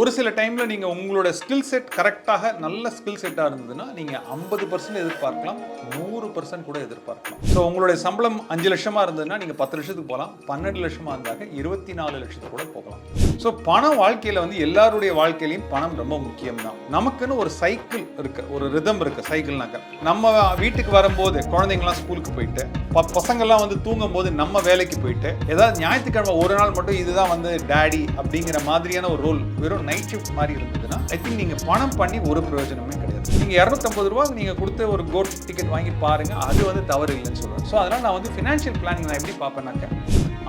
ஒரு சில டைமில் நீங்கள் உங்களோட ஸ்கில் செட் கரெக்டாக நல்ல ஸ்கில் செட்டாக இருந்ததுன்னா நீங்கள் ஐம்பது பர்சன்ட் எதிர்பார்க்கலாம் நூறு பர்சன்ட் கூட எதிர்பார்க்கலாம். ஸோ உங்களுடைய சம்பளம் அஞ்சு லட்சமாக இருந்ததுன்னா நீங்கள் பத்து லட்சத்துக்கு போகலாம். பன்னெண்டு லட்சமாக இருந்தாக்க இருபத்தி நாலு லட்சத்துக்கு கூட போகலாம். ஸோ பணம் வாழ்க்கையில் வந்து எல்லாருடைய வாழ்க்கையிலையும் பணம் ரொம்ப முக்கியம் தான் நமக்குன்னு ஒரு சைக்கிள் இருக்கு ஒரு ரிதம் இருக்கு சைக்கிள்னாக்க நம்ம வீட்டுக்கு வரும்போது குழந்தைங்களாம் ஸ்கூலுக்கு போயிட்டு ப பசங்கள்லாம் வந்து தூங்கும் போது நம்ம வேலைக்கு போயிட்டு ஏதாவது ஞாயிற்றுக்கிழமை ஒரு நாள் மட்டும் இதுதான் வந்து டேடி அப்படிங்கிற மாதிரியான ஒரு ரோல் வெறும் நைட் ஷிஃப்ட் மாதிரி இருந்ததுன்னா ஐ திங்க் நீங்கள் பணம் பண்ணி ஒரு பிரயோஜனமே கிடையாது. நீங்கள் இரநூத்தம்பது ரூபா நீங்கள் கொடுத்து ஒரு கோட் டிக்கெட் வாங்கி பாருங்க அது வந்து தவறு இல்லைன்னு சொல்லுவேன் ஸோ அதனால் நான் வந்து ஃபினான்ஷியல் பிளானிங் நான் எப்படி பார்ப்பேன்னாக்க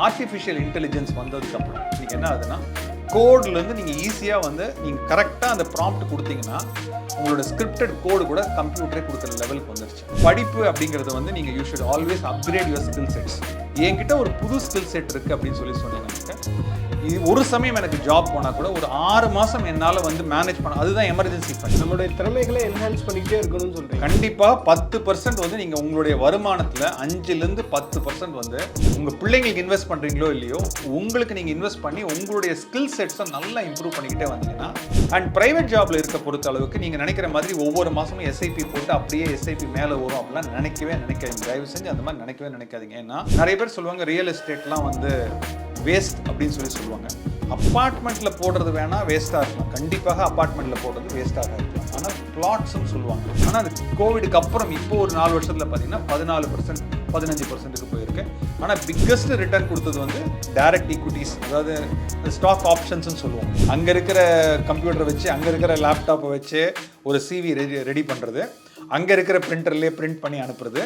ஆர்டிஃபிஷியல் இன்டெலிஜென்ஸ் வந்ததுக்கப்புறம் நீங்கள் என்ன ஆகுதுன்னா கோட்லேருந்து நீங்கள் ஈஸியாக வந்து நீங்கள் கரெக்டாக அந்த ப்ராம்ப்ட் கொடுத்தீங்கன்னா உங்களோட ஸ்கிரிப்டட் கோடு கூட கம்ப்யூட்டரே கொடுக்குற லெவலுக்கு வந்துருச்சு. படிப்பு அப்படிங்கிறது வந்து நீங்கள் you should always upgrade your skill sets என்கிட்ட ஒரு புது ஸ்கில் செட் இருக்குது அப்படின்னு சொல்லி சொன்னீங்க இது ஒரு சமயம் எனக்கு ஜாப் போனால் கூட ஒரு ஆறு மாதம் என்னால் வந்து மேனேஜ் பண்ண அதுதான் எமர்ஜென்சி ஃபண்ட் நம்மளுடைய திறமைகளை என்ஹான்ஸ் பண்ணிக்கிட்டே இருக்கணும்னு சொல்றீங்க. கண்டிப்பாக பத்து பர்சன்ட் வந்து நீங்கள் உங்களுடைய வருமானத்தில் அஞ்சுலேருந்து பத்து பர்சன்ட் வந்து உங்கள் பிள்ளைங்களுக்கு இன்வெஸ்ட் பண்ணுறீங்களோ இல்லையோ உங்களுக்கு நீங்கள் இன்வெஸ்ட் பண்ணி உங்களுடைய ஸ்கில் செட்ஸை நல்லா இம்ப்ரூவ் பண்ணிக்கிட்டே வந்தீங்கன்னா அண்ட் ப்ரைவேட் ஜாப்ல இருக்க பொறுத்த அளவுக்கு நீங்கள் நினைக்கிற மாதிரி ஒவ்வொரு மாதமும் எஸ்ஐபி போட்டு அப்படியே எஸ்ஐபி மேலே வரும் அப்படிலாம் நினைக்கவே நினைக்காதீங்க. தயவு செஞ்சு அந்த மாதிரி நினைக்கவே நினைக்காதீங்க. ஏன்னா நிறைய பேர் சொல்லுவாங்க ரியல் எஸ்டேட்லாம் வந்து வேஸ்ட் அப்படின்னு சொல்லி சொல்லுவாங்க. அப்பார்ட்மெண்ட்டில் போடுறது வேணால் வேஸ்ட்டாக இருக்கலாம். கண்டிப்பாக அப்பார்ட்மெண்ட்டில் போடுறது வேஸ்ட்டாக இருக்கலாம். ஆனால் பிளாட்ஸ்னு சொல்லுவாங்க. ஆனால் அது கோவிடுக்கு அப்புறம் இப்போ ஒரு நாலு வருஷத்தில் பார்த்தீங்கன்னா பதினாலு பர்சன்ட் பதினஞ்சு பர்சன்ட்டுக்கு போயிருக்கு. ஆனால் பிக்கஸ்ட் ரிட்டர்ன் கொடுத்தது வந்து டைரக்ட் ஈக்விட்டிஸ் அதாவது ஸ்டாக் ஆப்ஷன்ஸ்னு சொல்லுவோம். அங்கே இருக்கிற கம்ப்யூட்டரை வச்சு அங்கே இருக்கிற லேப்டாப்பை வச்சு ஒரு சிவி ரெடி ரெடி பண்ணுறது அங்கே இருக்கிற பிரிண்டர்லேயே பிரிண்ட் பண்ணி அனுப்புறது.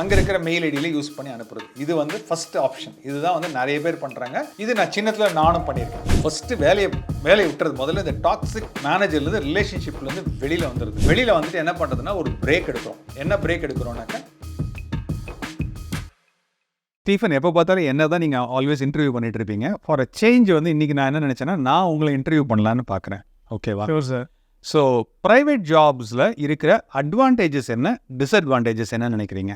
அங்கே இருக்கிற மெயில் ஐடியில யூஸ் பண்ணி அனுப்புறது. இது வந்து ஃபஸ்ட் ஆப்ஷன் இதுதான் வந்து நிறைய பேர் பண்ணுறாங்க இது நான் சின்னத்தில் நானும் பண்ணியிருக்கேன். ஃபஸ்ட்டு வேலையை வேலையை விட்டுறது. முதல்ல இந்த டாக்ஸிக் மேனேஜர்லேருந்து ரிலேஷன்ஷிப்லேருந்து வெளியில் வந்துடுது வெளியில் வந்துட்டு என்ன பண்ணுறதுன்னா ஒரு பிரேக் எடுக்கிறோம். என்ன பிரேக் எடுக்கிறோம்னாக்க ஸ்டீஃபன் எப்போ பார்த்தாலும் என்ன தான் நீங்கள் ஆல்வேஸ் இன்டர்வியூ பண்ணிட்டு இருப்பீங்க. ஃபார் அ சேஞ்ச் வந்து இன்றைக்கி நான் என்ன நினச்சேன்னா நான் உங்களை இன்டர்வியூ பண்ணலான்னு பார்க்குறேன் ஓகேவா சார் ஸோ ப்ரைவேட் ஜாப்ஸில் இருக்கிற அட்வான்டேஜஸ் என்ன டிஸ்அட்வான்டேஜஸ் என்ன நினைக்கிறீங்க?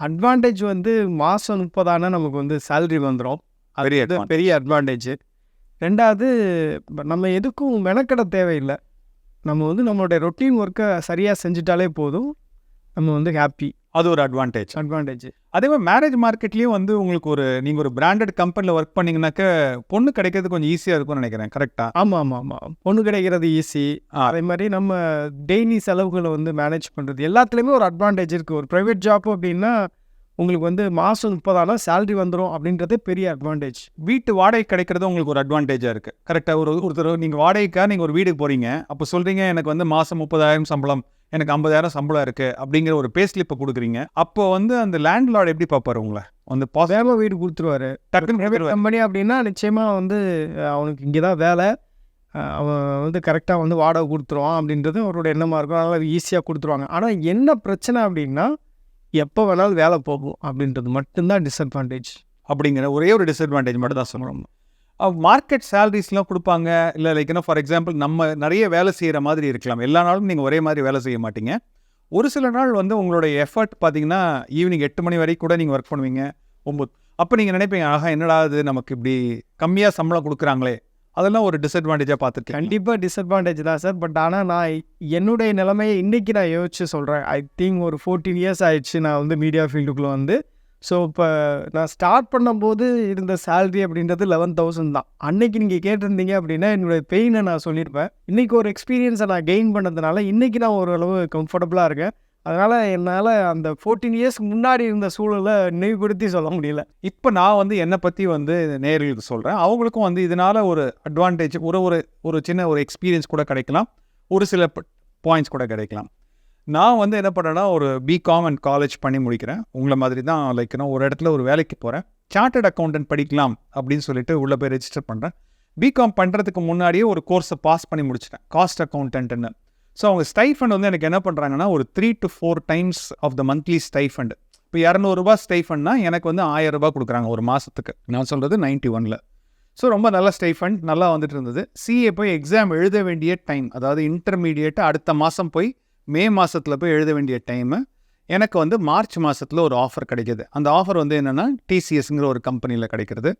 அட்வான்டேஜ் வந்து மாதம் முப்பதானா நமக்கு வந்து சேலரி வந்துடும் அது பெரிய. பெரிய அட்வான்டேஜ் ரெண்டாவது இப்ப நம்ம எதுக்கும் மெனக்கட தேவையில்லை. நம்ம வந்து நம்மளுடைய ரொட்டீன் ஒர்க்கை சரியாக செஞ்சுட்டாலே போதும். நம்ம வந்து ஹாப்பி அது ஒரு அட்வான்டேஜ் அட்வான்டேஜ் அதே மாதிரி மேரேஜ் மார்க்கெட்லேயும் வந்து உங்களுக்கு ஒரு நீங்கள் ஒரு பிராண்டட் கம்பெனியில் ஒர்க் பண்ணீங்கன்னாக்க பொண்ணு கிடைக்கிறது கொஞ்சம் ஈஸியாக இருக்கும்னு நினைக்கிறேன் கரெக்டாக ஆமாம் ஆமாம் ஆமாம் பொண்ணு கிடைக்கிறது ஈஸி. அதே மாதிரி நம்ம டெய்லி செலவுகளை வந்து மேனேஜ் பண்ணுறது எல்லாத்துலேயுமே ஒரு அட்வான்டேஜ் இருக்குது ஒரு ப்ரைவேட் ஜாப் அப்படின்னா உங்களுக்கு வந்து மாதம் முப்பதானா சேலரி வந்துடும் அப்படின்றதே பெரிய அட்வான்டேஜ் வீட்டு வாடகை கிடைக்கிறது உங்களுக்கு ஒரு அட்வான்டேஜாக இருக்குது கரெக்டாக ஒரு ஒருத்தர் நீங்கள் வாடகைக்காக நீங்கள் ஒரு வீட்டுக்கு போகிறீங்க அப்போ சொல்கிறீங்க எனக்கு வந்து மாதம் முப்பதாயிரம் சம்பளம். எனக்கு ஐம்பதாயிரம் சம்பளம் இருக்குது அப்படிங்கிற ஒரு பே ஸ்லிப்பை கொடுக்குறீங்க. அப்போ வந்து அந்த லேண்ட்லார்ட் எப்படி பார்ப்பாரு உங்களை? வந்து பாசிட்டிவ் வீடு கொடுத்துருவாரு. டக்குன்னு. கம்பெனி அப்படின்னா நிச்சயமாக வந்து அவனுக்கு இங்கே தான் வேலை அவன் வந்து கரெக்டாக வந்து வாடகை கொடுத்துருவான் அப்படின்றது அவரோட எண்ணமாக இருக்கும். அதனால் ஈஸியாக கொடுத்துருவாங்க. ஆனால் என்ன பிரச்சனை அப்படின்னா எப்போ வேணாலும் வேலை போகும் அப்படின்றது மட்டும்தான் டிஸ்அட்வான்டேஜ் அப்படிங்கிற ஒரே ஒரு டிஸ்அட்வான்டேஜ் மட்டும் தான் சொல்கிறோம் மார்க்கெட் சேலரிஸ்லாம் கொடுப்பாங்க. இல்லை லைக் என்ன ஃபார் எக்ஸாம்பிள் நம்ம நிறைய வேலை செய்கிற மாதிரி இருக்கலாம். எல்லா நாளும் நீங்கள் ஒரே மாதிரி வேலை செய்ய மாட்டீங்க. ஒரு சில நாள் வந்து உங்களுடைய எஃபர்ட் பார்த்தீங்கன்னா ஈவினிங் எட்டு மணி வரைக்கும் கூட நீங்கள் ஒர்க் பண்ணுவீங்க. ஒம்பது. அப்போ நீங்கள் நினைப்பீங்க ஆஹா என்னடா இது? நமக்கு இப்படி கம்மியாக சம்பளம் கொடுக்குறாங்களே. அதெல்லாம் ஒரு டிஸ்அட்வான்டேஜாக பார்த்துருக்கேன் கண்டிப்பாக டிஸ்அட்வான்டேஜ் தான் சார். பட் ஆனால் நான் என்னுடைய நிலைமையை இன்றைக்கி நான் யோசிச்சு சொல்கிறேன் ஐ திங்க் ஒரு ஃபோர்டீன் இயர்ஸ் ஆயிடுச்சு நான் வந்து மீடியா ஃபீல்டுக்குள்ளே வந்து. ஸோ இப்போ நான் ஸ்டார்ட் பண்ணும்போது இருந்த சேல்ரி அப்படின்றது லெவன் தௌசண்ட் தான். அன்னைக்கு நீங்கள் கேட்டிருந்தீங்க அப்படின்னா என்னுடைய பெயினை நான் சொல்லியிருப்பேன் இன்றைக்கி ஒரு எக்ஸ்பீரியன்ஸை நான் கெயின் பண்ணதுனால இன்றைக்கி நான் ஓரளவு கம்ஃபர்டபுளாக இருக்கேன். அதனால் என்னால் அந்த ஃபோர்டீன் இயர்ஸ்க்கு முன்னாடி இருந்த சூழலை நினைவுபடுத்தி சொல்ல முடியல. இப்போ நான் வந்து என்னை பற்றி வந்து நேர்களுக்கு சொல்கிறேன் அவங்களுக்கும் வந்து இதனால் ஒரு அட்வான்டேஜ் ஒரு ஒரு ஒரு சின்ன ஒரு எக்ஸ்பீரியன்ஸ் கூட கிடைக்கலாம். ஒரு சில பாயிண்ட்ஸ் கூட கிடைக்கலாம். நான் வந்து என்ன பண்ணேன்னா ஒரு பிகாம் அண்ட் காலேஜ் பண்ணி முடிக்கிறேன். உங்களை மாதிரி தான் லைக் நான் ஒரு இடத்துல ஒரு வேலைக்கு போகிறேன் சார்ட்டர்ட் அக்கௌண்டன்ட் படிக்கலாம் அப்படின்னு சொல்லிட்டு உள்ளே போய் ரெஜிஸ்டர் பண்ணுறேன் பிகாம் பண்ணுறதுக்கு முன்னாடியே ஒரு கோர்ஸை பாஸ் பண்ணி முடிச்சிட்டேன். காஸ்ட் அக்கௌண்டன்ட்னு ஸோ அவங்க ஸ்டைஃபண்ட் வந்து எனக்கு என்ன பண்ணுறாங்கன்னா ஒரு three to four times of the monthly stipend இப்போ இரநூறுபா ஸ்டைஃபண்ட்னா எனக்கு வந்து ஆயிரம் ரூபாய் கொடுக்குறாங்க ஒரு மாதத்துக்கு நான் சொல்கிறது நைன்ட்டி ஒனில் ஸோ ரொம்ப நல்ல ஸ்டைஃபண்ட் நல்லா வந்துட்டு இருந்தது. சிஏ போய் எக்ஸாம் எழுத வேண்டிய டைம் அதாவது இன்டர்மீடியேட்டு அடுத்த மாதம் போய் மே மாதத்தில் போய் எழுத வேண்டிய டைமு எனக்கு வந்து மார்ச் மாதத்தில் ஒரு ஆஃபர் கிடைக்கிது. அந்த ஆஃபர் வந்து என்னென்னா டிசிஎஸ்ங்கிற ஒரு கம்பெனியில் கிடைக்கிறது.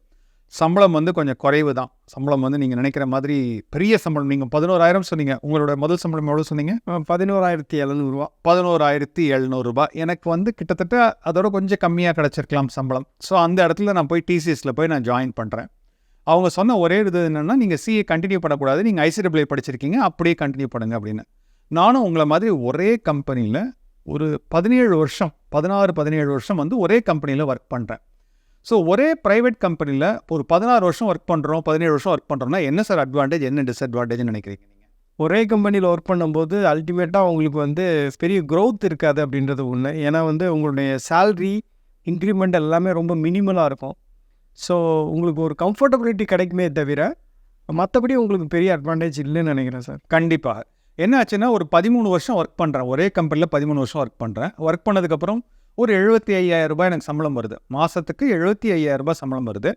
சம்பளம் வந்து கொஞ்சம் குறைவு தான். சம்பளம் வந்து நீங்கள் நினைக்கிற மாதிரி பெரிய சம்பளம். நீங்கள் பதினோராயிரம் சொன்னீங்க. உங்களோட முதல் சம்பளம் எவ்வளோ சொன்னீங்க? பதினோராயிரத்தி எழுநூறுவா. பதினோராயிரத்தி எழுநூறுபா. எனக்கு வந்து கிட்டத்தட்ட அதோட கொஞ்சம் கம்மியாக கிடச்சிருக்கலாம் சம்பளம். ஸோ அந்த இடத்துல நான் போய் டிசிஎஸில் போய் நான் ஜாயின் பண்ணுறேன் அவங்க சொன்ன ஒரே இது என்னென்னா நீங்கள் சிஏ கண்டினியூ பண்ணக்கூடாது. நீங்கள் ஐசிடபிள்யூ படிச்சிருக்கீங்க. அப்படியே கண்டினியூ பண்ணுங்க அப்படின்னு. நானும் உங்களை மாதிரி ஒரே கம்பெனியில் ஒரு பதினேழு வருஷம் பதினாறு பதினேழு வருஷம் வந்து ஒரே கம்பெனியில் ஒர்க் பண்ணுறேன் ஸோ ஒரே ப்ரைவேட் கம்பெனியில் ஒரு பதினாறு வருஷம் ஒர்க் பண்ணுறோம் பதினேழு வருஷம் ஒர்க் பண்ணுறோம்னா என்ன சார் அட்வான்டேஜ் என்ன டிஸ்அட்வான்டேஜ்னு நினைக்கிறீங்க ஒரே கம்பெனியில் ஒர்க் பண்ணும்போது அல்டிமேட்டாக உங்களுக்கு வந்து பெரிய growth இருக்காது அப்படின்றது ஒன்று ஏன்னா வந்து உங்களுடைய salary இன்க்ரிமெண்ட் எல்லாமே ரொம்ப மினிமலாக இருக்கும். ஸோ உங்களுக்கு ஒரு கம்ஃபர்டபிலிட்டி கிடைக்குமே தவிர மற்றபடி உங்களுக்கு பெரிய அட்வான்டேஜ் இல்லைன்னு நினைக்கிறேன் சார் கண்டிப்பாக என்ன ஆச்சுன்னா ஒரு பதிமூணு வருஷம் ஒர்க் பண்ணுறேன் ஒரே கம்பெனியில் பதிமூணு வருஷம் ஒர்க் பண்ணுறேன் ஒர்க் பண்ணதுக்கப்புறம் ஒரு எழுபத்தி ஐயாயிரம் ரூபாய் எனக்கு சம்பளம் வருது. மாதத்துக்கு எழுபத்தி ஐயாயிரம் ரூபாய் சம்பளம் வருது.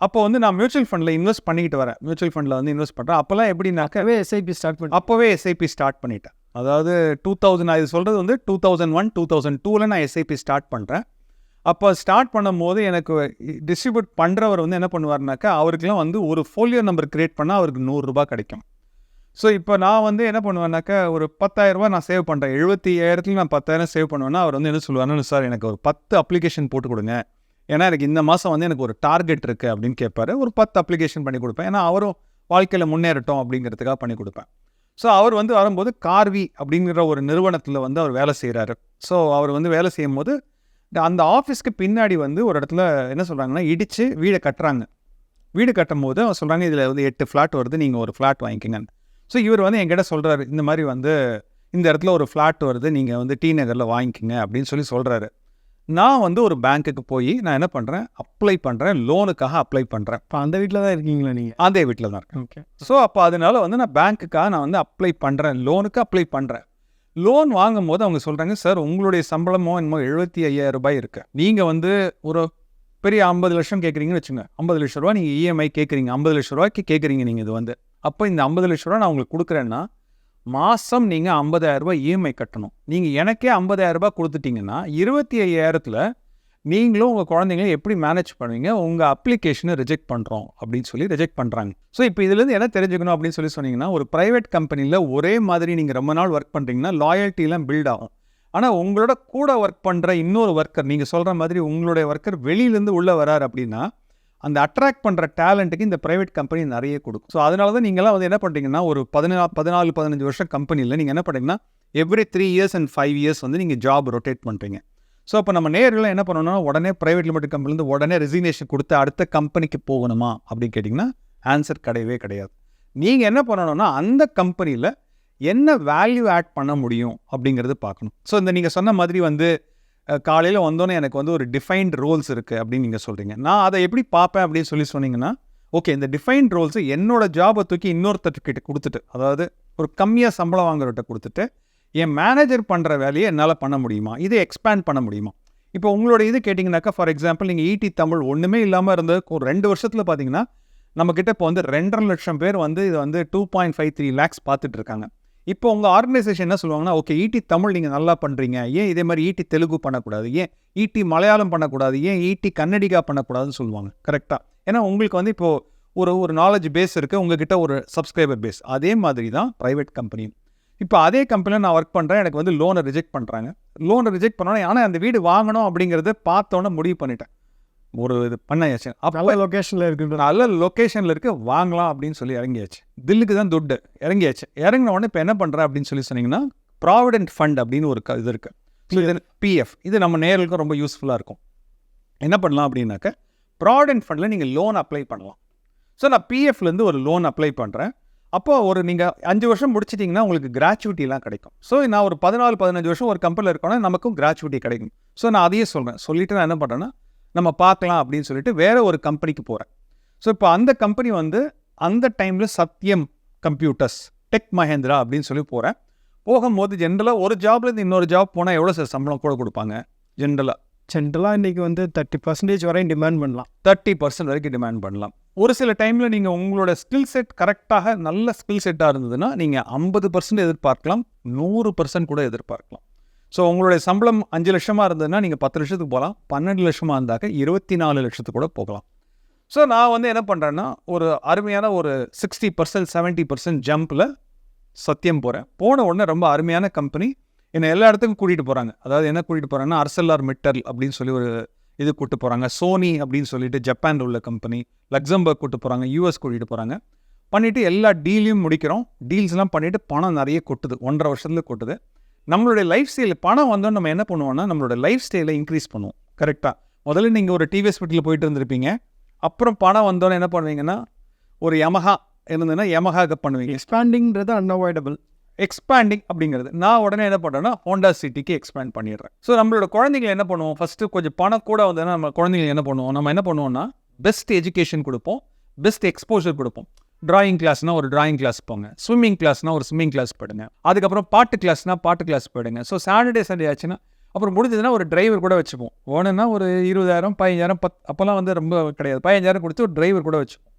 அப்போ வந்து நான் மியூச்சுவல் ஃபண்டில் இன்வெஸ்ட் பண்ணிக்கிட்டு வரேன். மியூச்சுவல் ஃபண்டில் வந்து இன்வெஸ்ட் பண்ணுறேன் அப்போல்லாம் எப்படின்னாக்க அப்போவே எஸ்ஐபி ஸ்டார்ட் பண்ணி அப்போவே எஸ்ஐபி ஸ்டார்ட் பண்ணிட்டேன். அதாவது டூ தௌசண்ட் இது சொல்கிறது வந்து two thousand one two thousand டூவில் நான் எஸ்ஐபி ஸ்டார்ட் பண்ணுறேன் அப்போ ஸ்டார்ட் பண்ணும்போது எனக்கு டிஸ்ட்ரிபியூட் பண்ணுறவர் வந்து என்ன பண்ணுவார்னாக்கா அவருக்குலாம் வந்து ஒரு ஃபோலியோ நம்பர் கிரியேட் பண்ணால் அவருக்கு நூறுரூபா கிடைக்கும். ஸோ இப்போ நான் வந்து என்ன பண்ணுவேன்னாக்கா ஒரு பத்தாயிரரூபா நான் சேவ் பண்ணுறேன் எழுபத்தி ஐயாயிரத்துல நான் பத்தாயிரம் சேவ் பண்ணுவேன்னா அவர் வந்து என்ன சொல்லுவாருன்னு சார் எனக்கு ஒரு பத்து அப்ளிகேஷன் போட்டு கொடுங்க. ஏன்னா எனக்கு இந்த மாதம் வந்து எனக்கு ஒரு டார்கெட் இருக்குது அப்படின்னு கேட்பாரு. ஒரு பத்து அப்ளிகேஷன் பண்ணி கொடுப்பேன். ஏன்னா அவரும் வாழ்க்கையில் முன்னேறட்டும் அப்படிங்கிறதுக்காக பண்ணி கொடுப்பேன். ஸோ அவர் வந்து வரும்போது கார்வி அப்படிங்கிற ஒரு நிறுவனத்தில் வந்து அவர் வேலை செய்கிறாரு ஸோ அவர் வந்து வேலை செய்யும் போது அந்த ஆஃபீஸ்க்கு பின்னாடி வந்து ஒரு இடத்துல என்ன சொல்கிறாங்கன்னா இடித்து வீடை கட்டுறாங்க. வீடு கட்டும் போது அவர் சொல்கிறாங்க இதில் வந்து எட்டு ஃப்ளாட் வருது. நீங்கள் ஒரு ஃப்ளாட் வாங்கிக்கங்கன்னு. ஸோ இவர் வந்து என்கிட்ட சொல்கிறாரு இந்த மாதிரி வந்து இந்த இடத்துல ஒரு ஃப்ளாட் வருது நீங்கள் வந்து டி நகரில் வாங்கிக்கங்க அப்படின்னு சொல்லி சொல்கிறாரு நான் வந்து ஒரு பேங்க்குக்கு போய் நான் என்ன பண்ணுறேன் அப்ளை பண்ணுறேன் லோனுக்காக அப்ளை பண்ணுறேன் இப்போ அந்த வீட்டில் தான் இருக்கீங்களா நீங்கள் அதே வீட்டில் தான் இருக்கேன். ஓகே ஸோ அப்போ அதனால வந்து நான் பேங்க்குக்காக நான் வந்து அப்ளை பண்ணுறேன் லோனுக்கு அப்ளை பண்ணுறேன் லோன் வாங்கும் போது அவங்க சொல்கிறாங்க சார் உங்களுடைய சம்பளமோ என்னமோ எழுபத்தி ஐயாயிரம் ரூபாய் இருக்கு. நீங்கள் வந்து ஒரு பெரிய ஐம்பது லட்சம் கேட்குறீங்கன்னு வச்சுங்க. ஐம்பது லட்ச ரூபா நீங்கள் இஎம்ஐ கேட்குறீங்க ஐம்பது லட்ச ரூபாய்க்கு கேட்குறீங்க நீங்கள் இது வந்து. அப்போ இந்த ஐம்பது லட்ச ரூபா நான் உங்களுக்கு கொடுக்குறேன்னா மாதம் நீங்கள் ஐம்பதாயிரரூபா இஎம்ஐ கட்டணும். நீங்கள் எனக்கே ஐம்பதாயிரம் ரூபாய் இருபத்தி ஐயாயிரத்தில் நீங்களும் உங்கள் குழந்தைங்களும் எப்படி மேனேஜ் பண்ணுவீங்க? உங்கள் அப்ளிகேஷனை ரிஜெக்ட் பண்ணுறோம் அப்படின்னு சொல்லி ரிஜெக்ட் பண்ணுறாங்க ஸோ இப்போ இதுலேருந்து என்ன தெரிஞ்சுக்கணும் அப்படின்னு சொல்லி சொன்னீங்கன்னா ஒரு ப்ரைவேட் கம்பெனியில் ஒரே மாதிரி நீங்கள் ரொம்ப நாள் ஒர்க் பண்ணுறீங்கன்னா லாயல்ட்டிலாம் பில்ட் ஆகும். ஆனால் உங்களோட கூட ஒர்க் பண்ணுற இன்னொரு ஒர்க்கர் நீங்கள் சொல்கிற மாதிரி உங்களுடைய ஒர்க்கர் வெளியிலேருந்து உள்ளே வரார் அப்படின்னா அந்த அட்ராக்ட் பண்ணுற டேலண்ட்டுக்கு இந்த ப்ரைவேட் கம்பெனி நிறைய கொடுக்கும். ஸோ அதனால தான் நீங்களாம் வந்து என்ன பண்ணுறீங்கன்னா ஒரு பதினா பதினாலு பதினஞ்சு வருஷம் கம்பெனியில் நீங்கள் என்ன பண்ணுறீங்கன்னா every three years and five years வந்து நீங்கள் ஜாப் ரொட்டேட் பண்ணுறீங்க ஸோ அப்போ நம்ம நேரில் என்ன பண்ணணும்னா உடனே ப்ரைவேட் லிமிடெட் கம்பெனிலேருந்து உடனே ரெசிக்னேஷன் கொடுத்து அடுத்த கம்பெனிக்கு போகணுமா அப்படின்னு கேட்டிங்கன்னா ஆன்சர் கிடையவே கிடையாது. நீங்கள் என்ன பண்ணணும்னா அந்த கம்பெனியில் என்ன வேல்யூ ஆட் பண்ண முடியும் அப்படிங்கிறது பார்க்கணும். ஸோ இந்த நீங்கள் சொன்ன மாதிரி வந்து காலையில் வந்தோன்னே எனக்கு வந்து ஒரு டிஃபைன்ட் ரோல்ஸ் இருக்குது அப்படின்னு நீங்கள் சொல்கிறீங்க நான் அதை எப்படி பார்ப்பேன் அப்படின்னு சொல்லி சொன்னீங்கன்னா ஓகே இந்த டிஃபைன்ட் ரோல்ஸை என்னோட ஜாபை தூக்கி இன்னொருத்தர்கிட்ட கொடுத்துட்டு அதாவது ஒரு கம்மியாக சம்பளம் வாங்குறவர்கிட்ட கொடுத்துட்டு என் மேனேஜர் பண்ணுற வேலையை என்னால் பண்ண முடியுமா? இதை எக்ஸ்பேண்ட் பண்ண முடியுமா? இப்போ உங்களோட இது கேட்டிங்கனாக்கா ஃபார் எக்ஸாம்பிள் நீங்கள் ஈடி தமிழ் ஒன்றுமே இல்லாமல் இருந்தது ஒரு ரெண்டு வருஷத்தில் பார்த்தீங்கன்னா நம்மக்கிட்ட இப்போ வந்து ரெண்டரை லட்சம் பேர் வந்து இது வந்து two point five three lakhs பார்த்துட்டு இருக்காங்க. இப்போ உங்கள் ஆர்கனைசேஷன் என்ன சொல்லுவாங்கன்னா ஓகே ஈட்டி தமிழ் நீங்கள் நல்லா பண்ணுறீங்க ஏன் இதே மாதிரி ஈட்டி தெலுங்கு பண்ணக்கூடாது? ஏன் ஈட்டி மலையாளம் பண்ணக்கூடாது? ஏன் ஈட்டி கன்னடிகா பண்ணக்கூடாதுன்னு சொல்லுவாங்க. கரெக்டாக ஏன்னா உங்களுக்கு வந்து இப்போது ஒரு ஒரு நாலேஜ் பேஸ் இருக்குது உங்ககிட்ட ஒரு சப்ஸ்கிரைபர் பேஸ் அதே மாதிரி தான் ப்ரைவேட் கம்பெனி இப்போ அதே கம்பெனியில் நான் ஒர்க் பண்ணுறேன் எனக்கு வந்து லோனை ரிஜெக்ட் பண்ணுறாங்க லோனை ரிஜெக்ட் பண்ணோன்னே ஆனால் அந்த வீடு வாங்கணும் அப்படிங்கிறத பார்த்தோன்னே முடிவு பண்ணிட்டேன். ஒரு இது பண்ணாச்சு. அப்போ நல்ல லொக்கேஷனில் இருக்குது நல்ல லொக்கேஷனில் இருக்க வாங்கலாம் அப்படின்னு சொல்லி இறங்கியாச்சு. தில்லுக்கு தான் துட்டு இறங்கியாச்சு. இறங்கின உடனே இப்போ என்ன பண்ணுறேன் அப்படின்னு சொல்லி சொன்னீங்கன்னா ப்ராவிடென்ட் ஃபண்ட் அப்படின்னு ஒரு க- இது இருக்குது ஸோ இது பிஎஃப் இது நம்ம நேர்களுக்கும் ரொம்ப யூஸ்ஃபுல்லாக இருக்கும். என்ன பண்ணலாம் அப்படின்னாக்க ப்ராவிடென்ட் ஃபண்டில் நீங்கள் லோன் அப்ளை பண்ணலாம். ஸோ நான் பிஎஃப்லேருந்து ஒரு லோன் அப்ளை பண்ணுறேன் அப்போ ஒரு நீங்கள் அஞ்சு வருஷம் முடிச்சிட்டிங்கன்னா உங்களுக்கு கிராச்சுவிட்டிலாம் கிடைக்கும். ஸோ நான் ஒரு பதினாலு பதினஞ்சு வருஷம் ஒரு கம்பெனியில் இருக்கோன்னா நமக்கும் கிராச்சுவிட்டி கிடைக்கும். ஸோ நான் அதையே சொல்கிறேன் சொல்லிவிட்டு நான் என்ன பண்ணுறேன்னா நம்ம பார்க்கலாம் அப்படின்னு சொல்லிட்டு வேற ஒரு கம்பெனிக்கு போகிறேன் ஸோ இப்போ அந்த கம்பெனி வந்து அந்த டைமில் சத்யம் கம்ப்யூட்டர்ஸ் டெக் மஹேந்திரா அப்படின்னு சொல்லி போகிறேன் போகும்போது ஜென்ரலாக ஒரு ஜாப்லேருந்து இன்னொரு ஜாப் போனால் எவ்வளோ சார் சம்பளம் கூட கொடுப்பாங்க? ஜென்ரலாக ஜென்ரலாக இன்றைக்கி வந்து தேர்ட்டி பர்சன்டேஜ் வரையும் டிமாண்ட் பண்ணலாம். தேர்ட்டி பர்சன்ட் வரைக்கும் டிமாண்ட் பண்ணலாம். ஒரு சில டைமில் நீங்கள் உங்களோட ஸ்கில் செட் கரெக்டாக நல்ல ஸ்கில் செட்டாக இருந்ததுன்னா நீங்கள் ஐம்பது பர்சன்ட் எதிர்பார்க்கலாம் நூறு பர்சன்ட் கூட எதிர்பார்க்கலாம். ஸோ உங்களுடைய சம்பளம் அஞ்சு லட்சமாக இருந்ததுன்னா நீங்கள் பத்து லட்சத்துக்கு போகலாம். பன்னெண்டு லட்சமாக இருந்தாக்க இருபத்தி நாலு லட்சத்துக்கு கூட போகலாம். ஸோ நான் வந்து என்ன பண்ணுறேன்னா ஒரு அருமையான ஒரு சிக்ஸ்டி பர்சன்ட் செவன்ட்டி பர்சன்ட் ஜம்பில் சத்தியம் போகிறேன் போன உடனே ரொம்ப அருமையான கம்பெனி என்னை எல்லா இடத்துக்கும் கூட்டிகிட்டு போகிறாங்க அதாவது என்ன கூட்டிகிட்டு போகிறாங்கன்னா அர்சல்லார் மிட்டல் அப்படின்னு சொல்லி ஒரு இது கூட்டு போகிறாங்க சோனி அப்படின்னு சொல்லிட்டு ஜப்பானில் உள்ள கம்பெனி லக்சம்பர்க் கூப்பிட்டு போகிறாங்க யூஎஸ் கூட்டிகிட்டு போகிறாங்க பண்ணிவிட்டு எல்லா டீலையும் முடிக்கிறோம். டீல்ஸ்லாம் பண்ணிவிட்டு பணம் நிறைய கொட்டுது. ஒன்றரை வருஷத்துல கொட்டுது. நம்மளுடைய லைஃப் ஸ்டைல் பணம் வந்தோன்னு நம்ம என்ன பண்ணுவோம்னா நம்மளோட லைஃப் ஸ்டைலை இன்க்ரீஸ் பண்ணுவோம். கரெக்டாக முதல்ல நீங்கள் ஒரு டிவிஎஸ் வீட்டில் போயிட்டு இருந்திருப்பீங்க. அப்புறம் பணம் வந்தோன்னே என்ன பண்ணுவீங்கன்னா ஒரு யமஹா இருந்ததுன்னா யமஹாக்கு பண்ணுவீங்க. எக்ஸ்பேண்டிங்கிறது அன்அவாய்டபிள் எக்ஸ்பேண்டிங் அப்படிங்கிறது. நான் உடனே என்ன பண்ணுறேன்னா ஹோண்டா சிட்டிக்கு எக்ஸ்பேண்ட் பண்ணிடுறேன். ஸோ நம்மளோட குழந்தைங்க என்ன பண்ணுவோம்? ஃபஸ்ட்டு கொஞ்சம் பணம் கூட வந்ததுன்னா நம்ம குழந்தைங்க என்ன பண்ணுவோம்? நம்ம என்ன பண்ணுவோம்னா பெஸ்ட் எஜுகேஷன் கொடுப்போம். பெஸ்ட் எக்ஸ்போஜர் கொடுப்போம். டிராயிங் கிளாஸ்னால் ஒரு டிராயிங் கிளாஸ் போங்க. ஸ்விம்மிங் கிளாஸ்னால் ஒரு ஸ்விம்மிங் கிளாஸ் போயிடுங்க அதுக்கப்புறம் பாட்டு கிளாஸ்னால் பாட்டு கிளாஸ் போயிடுங்க ஸோ சாட்டர்டே சண்டே ஆச்சுன்னா அப்புறம் முடிஞ்சதுன்னா ஒரு டிரைவர் கூட வச்சுப்போம். ஓனன்னா ஒரு இருபதாயிரம் பதினஞ்சாயிரம் பத் அப்போல்லாம் வந்து ரொம்ப கிடையாது. பதினஞ்சாயிரம் கொடுத்து ஒரு டிரைவர் கூட வச்சுப்போம்.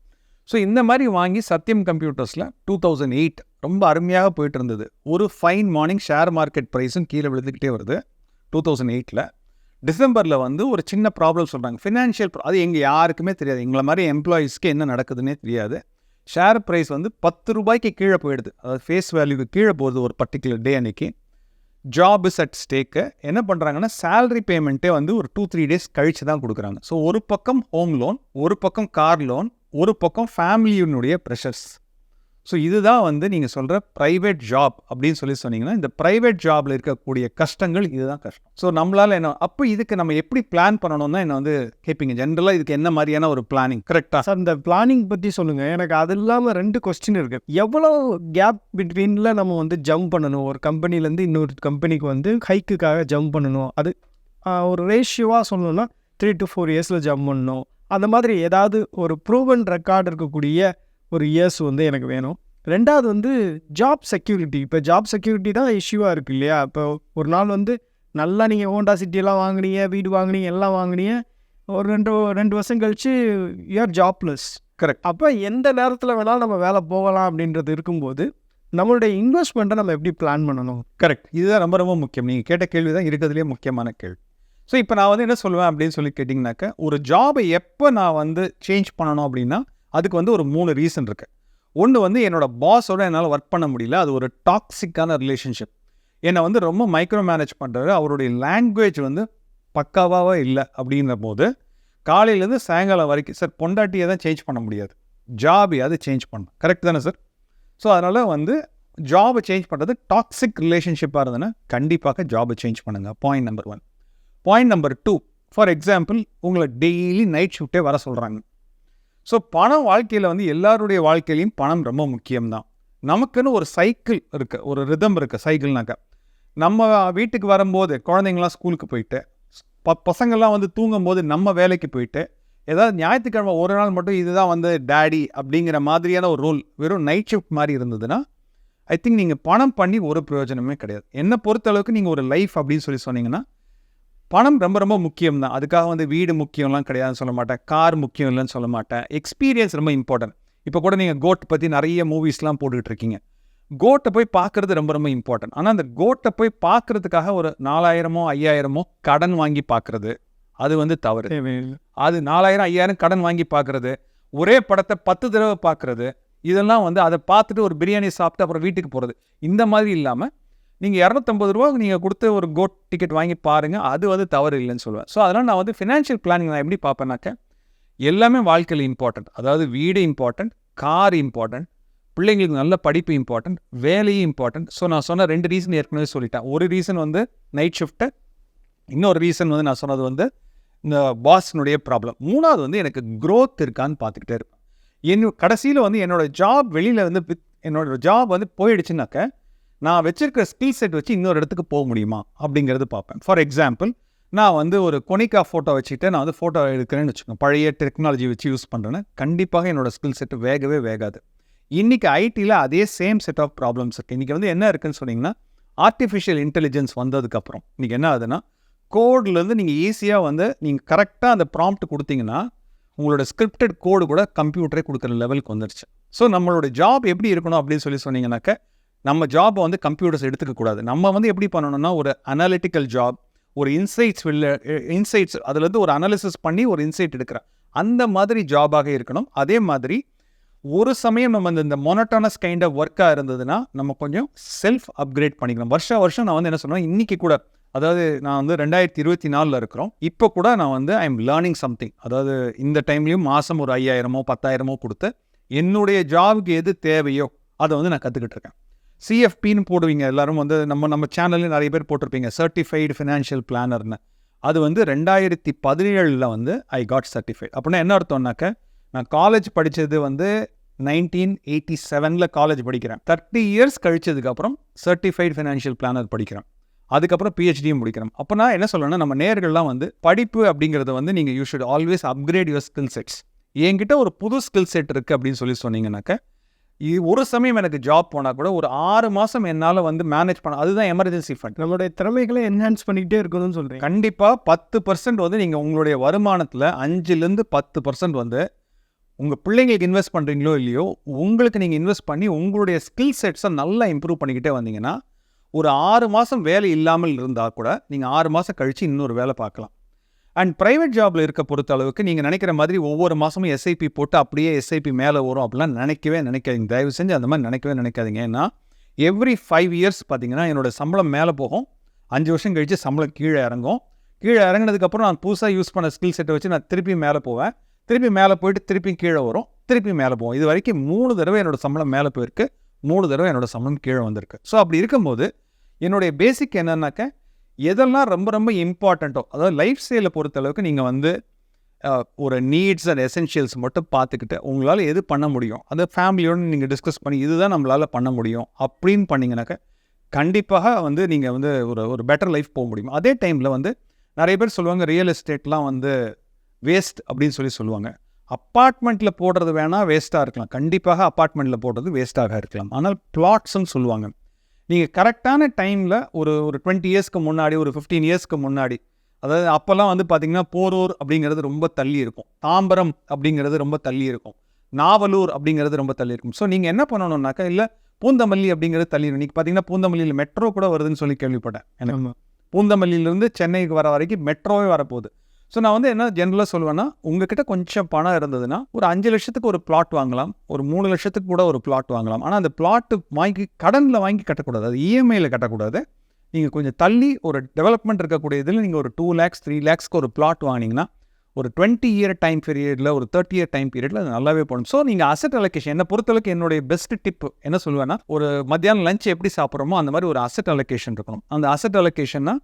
ஸோ இந்த மாதிரி வாங்கி சத்யம் கம்ப்யூட்டர்ஸில் டூ தௌசண்ட் எயிட் ரொம்ப அருமையாக போயிட்டு இருந்தது ஒரு ஃபைன் மார்னிங் ஷேர் மார்க்கெட் ப்ரைஸும் கீழே விழுந்துக்கிட்டே வருது. டூ தௌசண்ட் எயிட்டில் டிசம்பரில் வந்து ஒரு சின்ன ப்ராப்ளம் சொல்கிறாங்க ஃபினான்ஷியல் அது எங்கள் யாருக்குமே தெரியாது. எங்களை மாதிரி எம்ப்ளாயீஸ்க்கு என்ன நடக்குதுன்னே தெரியாது. ஷேர் ப்ரைஸ் வந்து பத்து ரூபாய்க்கு கீழே போயிடுது. அதாவது ஃபேஸ் வேல்யூக்கு கீழே போகுது ஒரு பர்டிகுலர் டே அன்னைக்கு. ஜாப் இஸ் அட் ஸ்டேக்கு என்ன பண்ணுறாங்கன்னா சேலரி பேமெண்ட்டே வந்து ஒரு டூ த்ரீ டேஸ் கழிச்சு தான் கொடுக்குறாங்க. ஸோ ஒரு பக்கம் ஹோம் லோன் ஒரு பக்கம் கார் லோன் ஒரு பக்கம் ஃபேமிலியினுடைய ப்ரெஷர்ஸ் ஸோ இதுதான் வந்து நீங்கள் சொல்கிற ப்ரைவேட் ஜாப் அப்படின்னு சொல்லி சொன்னீங்கன்னா இந்த ப்ரைவேட் ஜாபில் இருக்கக்கூடிய கஷ்டங்கள் இதுதான் கஷ்டம். ஸோ நம்மளால் என்ன அப்போ இதுக்கு நம்ம எப்படி பிளான் பண்ணணும்னா என்ன வந்து கேட்பீங்க ஜென்ரலாக இதுக்கு என்ன மாதிரியான ஒரு பிளானிங் கரெக்டாக சார் இந்த பிளானிங் பற்றி சொல்லுங்கள் எனக்கு அது இல்லாமல் ரெண்டு கொஸ்டின் இருக்குது எவ்வளோ கேப் பிட்வீனில் நம்ம வந்து ஜம்ப் பண்ணணும்? ஒரு கம்பெனிலேருந்து இன்னொரு கம்பெனிக்கு வந்து ஹைக்குக்காக ஜம்ப் பண்ணணும். அது ஒரு ரேஷியோவாக சொல்லணும்னா த்ரீ டு ஃபோர் இயர்ஸில் ஜம்ப் பண்ணணும். அந்த மாதிரி ஏதாவது ஒரு ப்ரூவன் ரெக்கார்டு இருக்கக்கூடிய ஒரு இயர்ஸ் வந்து எனக்கு வேணும். ரெண்டாவது வந்து ஜாப் செக்யூரிட்டி இப்போ ஜாப் செக்யூரிட்டி தான் இஷ்யூவாக இருக்குது இல்லையா? இப்போ ஒரு நாள் வந்து நல்லா நீங்கள் ஹோண்டா சிட்டியெல்லாம் வாங்குனீங்க வீடு வாங்குனீங்க எல்லாம் வாங்குனீங்க. ஒரு ரெண்டு ரெண்டு வருஷம் கழிச்சு யூஆர் ஜாப்லெஸ் கரெக்ட் அப்போ எந்த நேரத்தில் வேணாலும் நம்ம வேலை போகலாம் அப்படின்றது இருக்கும்போது நம்மளுடைய இன்வெஸ்ட்மெண்ட்டை நம்ம எப்படி பிளான் பண்ணணும்? கரெக்ட் இதுதான் ரொம்ப ரொம்ப முக்கியம். நீங்கள் கேட்ட கேள்வி தான் இருக்கிறதுலே முக்கியமான கேள்வி. ஸோ இப்போ நான் வந்து என்ன சொல்லுவேன் அப்படின்னு சொல்லி கேட்டிங்கனாக்க ஒரு ஜாபை எப்போ நான் வந்து சேஞ்ச் பண்ணணும் அப்படின்னா அதுக்கு வந்து ஒரு மூணு ரீசன் இருக்குது ஒன்று வந்து என்னோட பாஸோட என்னால் ஒர்க் பண்ண முடியல. அது ஒரு டாக்ஸிக்கான ரிலேஷன்ஷிப் என்னை வந்து ரொம்ப மைக்ரோ மேனேஜ் பண்ணுறாரு அவருடைய லாங்குவேஜ் வந்து பக்காவாக இல்லை அப்படின்ற போது காலையிலேருந்து சாயங்காலம் வரைக்கும் சார் பொண்டாட்டியை தான் சேஞ்ச் பண்ண முடியாது. ஜாபையாவது சேஞ்ச் பண்ணணும். கரெக்ட் தானே சார் ஸோ அதனால் வந்து ஜாபை சேஞ்ச் பண்ணுறது டாக்ஸிக் ரிலேஷன்ஷிப்பாக இருந்ததுன்னா கண்டிப்பாக ஜாபை சேஞ்ச் பண்ணுங்கள் point number one point number two for example உங்களை டெய்லி நைட் ஷிஃப்ட்டே வர சொல்கிறாங்க ஸோ பணம் வாழ்க்கையில் வந்து எல்லாருடைய வாழ்க்கையிலையும் பணம் ரொம்ப முக்கியம்தான். நமக்குன்னு ஒரு சைக்கிள் இருக்குது ஒரு ரிதம் இருக்குது சைக்கிள்னாக்கா நம்ம வீட்டுக்கு வரும்போது குழந்தைங்களாம் ஸ்கூலுக்கு போயிட்டு ப பசங்கள்லாம் வந்து தூங்கும்போது நம்ம வேலைக்கு போயிட்டு ஏதாவது ஞாயிற்றுக்கிழமை ஒரு நாள் மட்டும் இதுதான் வந்து டேடி அப்படிங்கிற மாதிரியான ஒரு ரோல் வெறும் நைட் ஷிஃப்ட் மாதிரி இருந்ததுன்னா ஐ திங்க் நீங்கள் பணம் பண்ணி ஒரு பிரயோஜனமே கிடையாது. என்னை பொறுத்த அளவுக்கு நீங்கள் ஒரு லைஃப் அப்படின்னு சொல்லி சொன்னீங்கன்னா பணம் ரொம்ப ரொம்ப முக்கியம் தான் அதுக்காக வந்து வீடு முக்கியம்லாம் கிடையாதுன்னு சொல்ல மாட்டேன். கார் முக்கியம் இல்லைன்னு சொல்ல மாட்டேன். எக்ஸ்பீரியன்ஸ் ரொம்ப இம்பார்ட்டன்ட் இப்போ கூட நீங்கள் கோட் பற்றி நிறைய மூவிஸ்லாம் போட்டுக்கிட்டு இருக்கீங்க கோட்டை போய் பார்க்குறது ரொம்ப ரொம்ப இம்பார்ட்டன்ட் ஆனால் அந்த கோட்டை போய் பார்க்குறதுக்காக ஒரு நாலாயிரமோ ஐயாயிரமோ கடன் வாங்கி பார்க்குறது அது வந்து தவறு. அது நாலாயிரம் ஐயாயிரம் கடன் வாங்கி பார்க்குறது ஒரே படத்தை பத்து தடவை பார்க்குறது இதெல்லாம் வந்து அதை பார்த்துட்டு ஒரு பிரியாணி சாப்பிட்டு அப்புறம் வீட்டுக்கு போகிறது இந்த மாதிரி இல்லாமல் நீங்கள் இரநூத்தம்பது ரூபா நீங்கள் கொடுத்து ஒரு கோட் டிக்கெட் வாங்கி பாருங்கள் அது வந்து தவறு இல்லைன்னு சொல்லுவேன். ஸோ அதனால் நான் வந்து ஃபினான்ஷியல் பிளானிங் நான் எப்படி பார்ப்பேனாக்க எல்லாமே வாழ்க்கையில் இம்பார்ட்டன்ட் அதாவது வீடு இம்பார்ட்டன்ட் கார் இம்பார்ட்டன்ட் பிள்ளைங்களுக்கு நல்ல படிப்பு இம்பார்ட்டன்ட் வேலையும் இம்பார்ட்டன்ட் ஸோ நான் சொன்ன ரெண்டு ரீசன் ஏற்கனவே சொல்லிட்டேன். ஒரு ரீசன் வந்து நைட் ஷிஃப்ட்டு இன்னொரு ரீசன் வந்து நான் சொன்னது வந்து இந்த பாஸ்னுடைய ப்ராப்ளம் மூணாவது வந்து எனக்கு க்ரோத் இருக்கான்னு பார்த்துக்கிட்டே இருப்பேன். என் கடைசியில் வந்து என்னோட ஜாப் வெளியில் வந்து வித் என்னோட ஜாப் வந்து போயிடுச்சுனாக்க நான் வச்சிருக்கிற ஸ்கில் செட் வச்சு இன்னொரு இடத்துக்கு போக முடியுமா அப்படிங்கிறது பார்ப்பேன். ஃபார் எக்ஸாம்பிள் நான் வந்து ஒரு கொனிக்கா ஃபோட்டோ வச்சுக்கிட்டு நான் வந்து ஃபோட்டோ எடுக்கிறேன்னு வச்சுக்கோங்க. பழைய டெக்னாலஜி வச்சு யூஸ் பண்ணுறேன்னு கண்டிப்பாக என்னோட ஸ்கில் செட் வேகவே வேகாது. இன்றைக்கி ஐடியில் அதே சேம் செட் ஆஃப் ப்ராப்ளம்ஸ் இருக்குது இன்றைக்கி வந்து என்ன இருக்குன்னு சொன்னீங்கன்னா ஆர்டிஃபிஷியல் இன்டெலிஜென்ஸ் வந்ததுக்கப்புறம் இன்றைக்கி என்ன ஆகுதுன்னா கோட்லேருந்து நீங்கள் ஈஸியாக வந்து நீங்கள் கரெக்டாக அந்த ப்ராம்ப்ட் கொடுத்தீங்கன்னா உங்களோட ஸ்கிரிப்டட் கோடு கூட கம்ப்யூட்டரே கொடுக்குற லெவலுக்கு வந்துருச்சு. ஸோ நம்மளோட ஜாப் எப்படி இருக்கணும் அப்படின்னு சொல்லி சொன்னீங்கன்னாக்க நம்ம ஜாப் வந்து கம்ப்யூட்டர்ஸ் எடுத்துக்க கூடாது. நம்ம வந்து எப்படி பண்ணணும்னா ஒரு அனாலிட்டிக்கல் ஜாப் ஒரு இன்சைட்ஸ் வெளில இன்சைட்ஸ் அதுலேருந்து ஒரு அனாலிசிஸ் பண்ணி ஒரு இன்சைட் எடுக்கிறேன் அந்த மாதிரி ஜாபாக இருக்கணும். அதே மாதிரி ஒரு சமயம் நம்ம இந்த- இந்த மொனட்டானஸ் கைண்ட் ஆஃப் ஒர்க்காக இருந்ததுன்னா நம்ம கொஞ்சம் செல்ஃப் அப்கிரேட் பண்ணிக்கணும். வருஷ வருஷம் நான் வந்து என்ன சொன்னேன் இன்னைக்கு கூட அதாவது நான் வந்து ரெண்டாயிரத்தி இருபத்தி நாலில் இருக்கிறோம். இப்போ கூட நான் வந்து ஐ எம் லேர்னிங் சம்திங் அதாவது இந்த டைம்லேயும் மாதம் ஒரு ஐயாயிரமோ பத்தாயிரமோ கொடுத்து என்னுடைய ஜாபுக்கு எது தேவையோ அதை வந்து நான் கற்றுக்கிட்டு இருக்கேன். சிஎஃப்பின்னு போடுவீங்க. எல்லாரும் வந்து நம்ம நம்ம சேனல்ல நிறைய பேர் போட்டிருப்பீங்க. சர்டிஃபைடு ஃபினான்ஷியல் பிளானர்னு அது வந்து ரெண்டாயிரத்தி பதினேழில் வந்து ஐ காட் சர்டிஃபைட் அப்படின்னா என்ன அர்த்தம்னாக்க நான் காலேஜ் படித்தது வந்து நைன்டீன் எயிட்டி செவனில் காலேஜ் படிக்கிறேன் தேர்ட்டி இயர்ஸ் கழிச்சதுக்கப்புறம் சர்டிஃபைடு ஃபினான்ஷியல் பிளானர் படிக்கிறேன். அதுக்கப்புறம் பிஹெச்டியும் முடிக்கிறோம் அப்போ நான் என்ன சொல்லணும்னா நம்ம நேர்கள்லாம் வந்து படிப்பு அப்படிங்கிறத வந்து நீங்கள் you should always upgrade your skill sets என்கிட்ட ஒரு புது ஸ்கில் செட் இருக்குது அப்படின்னு சொல்லி சொன்னீங்கன்னாக்க இது ஒரு சமயம் எனக்கு ஜாப் போனால் கூட ஒரு ஆறு மாதம் என்னால் வந்து மேனேஜ் பண்ண அதுதான் எமர்ஜென்சி ஃபண்ட் நம்மளுடைய திறமைகளை என்ஹான்ஸ் பண்ணிக்கிட்டே இருக்கணும்னு சொல்கிறீங்க கண்டிப்பாக பத்து பர்சன்ட் வந்து நீங்கள் உங்களுடைய வருமானத்தில் அஞ்சுலேருந்து பத்து பர்சன்ட் வந்து உங்கள் பிள்ளைங்களுக்கு இன்வெஸ்ட் பண்ணுறீங்களோ இல்லையோ உங்களுக்கு நீங்கள் இன்வெஸ்ட் பண்ணி உங்களுடைய ஸ்கில் செட்ஸை நல்லா இம்ப்ரூவ் பண்ணிக்கிட்டே வந்தீங்கன்னா ஒரு ஆறு மாதம் வேலை இல்லாமல் இருந்தால் கூட நீங்கள் ஆறு மாதம் கழித்து இன்னொரு வேலை பார்க்கலாம். அண்ட் ப்ரைவேட் ஜாபில் இருக்க பொறுத்த அளவுக்கு நீங்கள் நினைக்கிற மாதிரி ஒவ்வொரு மாதமும் எஸ்ஐபி போட்டு அப்படியே எஸ்ஐபி மேலே வரும் அப்படிலாம் நினைக்கவே நினைக்காதீங்க. தயவு செஞ்சு அந்த மாதிரி நினைக்கவே நினைக்காதீங்க. ஏன்னா எவ்ரி ஃபைவ் இயர்ஸ் பார்த்தீங்கன்னா என்னோட சம்பளம் மேலே போகும். அஞ்சு வருஷம் கழித்து சம்பளம் கீழே இறங்கும். கீழே இறங்கினதுக்கப்புறம் நான் புதுசாக யூஸ் பண்ண ஸ்கில் செட்டை வச்சு நான் திருப்பி மேலே போவேன். திருப்பி மேலே போயிட்டு திருப்பி கீழே வரும். திருப்பி மேலே போவோம். இது வரைக்கும் மூணு தடவை என்னோட சம்பளம் மேலே போயிருக்கு. மூணு தடவை என்னோட சம்பளம் கீழே வந்திருக்கு. ஸோ அப்படி இருக்கும்போது என்னுடைய பேசிக் என்னன்னாக்க எதெல்லாம் ரொம்ப ரொம்ப இம்பார்ட்டண்ட்டோ அதாவது லைஃப் ஸ்டைலை பொறுத்த அளவுக்கு நீங்கள் வந்து ஒரு நீட்ஸ் அண்ட் எசென்ஷியல்ஸ் மட்டும் பார்த்துக்கிட்டு உங்களால் எது பண்ண முடியும்? அதை ஃபேமிலியோடு நீங்கள் டிஸ்கஸ் பண்ணி இதுதான் நம்மளால் பண்ண முடியும் அப்படின்னு பண்ணிங்கனாக்க கண்டிப்பாக வந்து நீங்கள் வந்து ஒரு ஒரு பெட்டர் லைஃப் போக முடியும். அதே டைமில் வந்து நிறைய பேர் சொல்லுவாங்க ரியல் எஸ்டேட்லாம் வந்து வேஸ்ட் அப்படின்னு சொல்லி சொல்லுவாங்க. அப்பார்ட்மெண்ட்டில் போடுறது வேணால் வேஸ்ட்டாக இருக்கலாம். கண்டிப்பாக அப்பார்ட்மெண்ட்டில் போடுறது வேஸ்ட்டாக இருக்கலாம். ஆனால் பிளாட்ஸ்ன்னு சொல்லுவாங்க. நீங்கள் கரெக்டான டைமில் ஒரு ஒரு டுவெண்ட்டி இயர்ஸ்க்கு முன்னாடி ஒரு ஃபிஃப்டீன் இயர்ஸ்க்கு முன்னாடி அதாவது அப்போல்லாம் வந்து பார்த்தீங்கன்னா போரூர் அப்படிங்கிறது ரொம்ப தள்ளி இருக்கும். தாம்பரம் அப்படிங்கிறது ரொம்ப தள்ளி இருக்கும். நாவலூர் அப்படிங்கிறது ரொம்ப தள்ளி இருக்கும். ஸோ நீங்கள் என்ன பண்ணணும்னாக்கா இல்லை பூந்தமல்லி அப்படிங்கிறது தள்ளி இருக்கும். இன்றைக்கி பார்த்தீங்கன்னா பூந்தமல்லியில் மெட்ரோ கூட வருதுன்னு சொல்லி கேள்விப்பட்டேன் எனக்கு. பூந்தமல்லியிலேருந்து சென்னைக்கு வர வரைக்கும் மெட்ரோவே வரப்போகுது. ஸோ நான் வந்து என்ன ஜென்ரலாக சொல்லுவேன்னா உங்ககிட்ட கொஞ்சம் பணம் இருந்ததுன்னா ஒரு அஞ்சு லட்சத்துக்கு ஒரு பிளாட் வாங்கலாம் ஒரு மூணு லட்சத்துக்கு கூட ஒரு பிளாட் வாங்கலாம். ஆனால் அந்த பிளாட்டு வாங்கி கடனில் வாங்கி கட்டக்கூடாது. அது இஎம்ஐயில் கட்டக்கூடாது. நீங்கள் கொஞ்சம் தள்ளி ஒரு டெவலப்மெண்ட் இருக்கக்கூடிய இதில் நீங்கள் ஒரு டூ லேக்ஸ் த்ரீ லேக்ஸ்க்கு ஒரு பிளாட் வாங்கினீங்கன்னா ஒரு டுவெண்ட்டி இயர் டைம் பீரியடில் ஒரு தேர்ட்டி இயர் டைம் பீரியடில் அது நல்லாவே போடும். ஸோ நீங்கள் அசட் அலோகேஷன் என்னை பொறுத்தளவுக்கு என்னுடைய பெஸ்ட் டிப் என்ன சொல்லுவேன்னா ஒரு மத்தியானம் லஞ்ச் எப்படி சாப்பிட்றோமோ அந்த மாதிரி ஒரு அசட் அலோகேஷன் இருக்கணும். அந்த அசட் அலோகேஷன்னா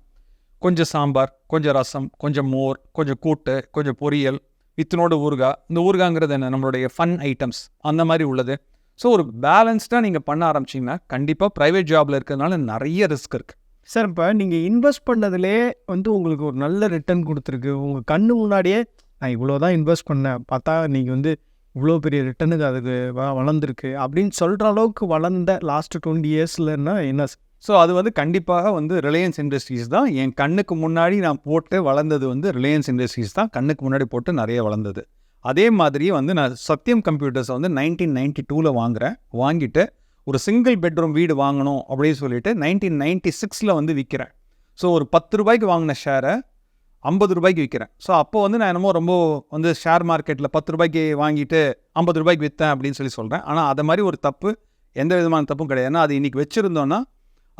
கொஞ்சம் சாம்பார் கொஞ்சம் ரசம் கொஞ்சம் மோர் கொஞ்சம் கூட்டு கொஞ்சம் பொரியல் வித்தனோட ஊறுகாய் இந்த ஊறுகாங்கிறது என்ன? நம்மளுடைய ஃபன் ஐட்டம்ஸ் அந்த மாதிரி உள்ளது. ஸோ ஒரு பேலன்ஸ்டாக நீங்கள் பண்ண ஆரம்பிச்சிங்கன்னா கண்டிப்பாக ப்ரைவேட் ஜாபில் இருக்கிறதுனால நிறைய ரிஸ்க் இருக்குது சார் இப்போ நீங்கள் இன்வெஸ்ட் பண்ணதுலே வந்து உங்களுக்கு ஒரு நல்ல ரிட்டர்ன் கொடுத்துருக்கு. உங்கள் கண்ணு முன்னாடியே நான் இவ்வளோ தான் இன்வெஸ்ட் பண்ணேன். பார்த்தா நீங்கள் வந்து இவ்வளோ பெரிய ரிட்டனுக்கு அதுக்கு வளர்ந்துருக்கு. அப்படின்னு சொல்கிற அளவுக்கு வளர்ந்த லாஸ்ட் டுவெண்ட்டி இயர்ஸ்லன்னா என்ன சார் ஸோ அது வந்து கண்டிப்பாக வந்து ரிலையன்ஸ் இண்டஸ்ட்ரீஸ் தான். என் கண்ணுக்கு முன்னாடி நான் போட்டு வளர்ந்தது வந்து ரிலையன்ஸ் இண்டஸ்ட்ரீஸ் தான். கண்ணுக்கு முன்னாடி போட்டு நிறைய வளர்ந்தது. அதே மாதிரி வந்து நான் சத்யம் கம்ப்யூட்டர்ஸை வந்து நைன்டீன் நைன்டி டூவில் வாங்குறேன். வாங்கிட்டு ஒரு சிங்கிள் பெட்ரூம் வீடு வாங்கணும் அப்படின்னு சொல்லிட்டு நைன்டீன் நைன்டி சிக்ஸில் வந்து விற்கிறேன் ஸோ ஒரு பத்து ரூபாய்க்கு வாங்கின ஷேரை ஐம்பது ரூபாய்க்கு விற்கிறேன் ஸோ அப்போ வந்து நான் என்னமோ ரொம்ப வந்து ஷேர் மார்க்கெட்டில் பத்து ரூபாய்க்கு வாங்கிட்டு ஐம்பது ரூபாய்க்கு விற்றேன் அப்படின்னு சொல்லி சொல்கிறேன் ஆனால் அதை மாதிரி ஒரு தப்பு எந்த விதமான தப்பும் கிடையாது. ஏன்னா அது இன்றைக்கி வச்சுருந்தோன்னா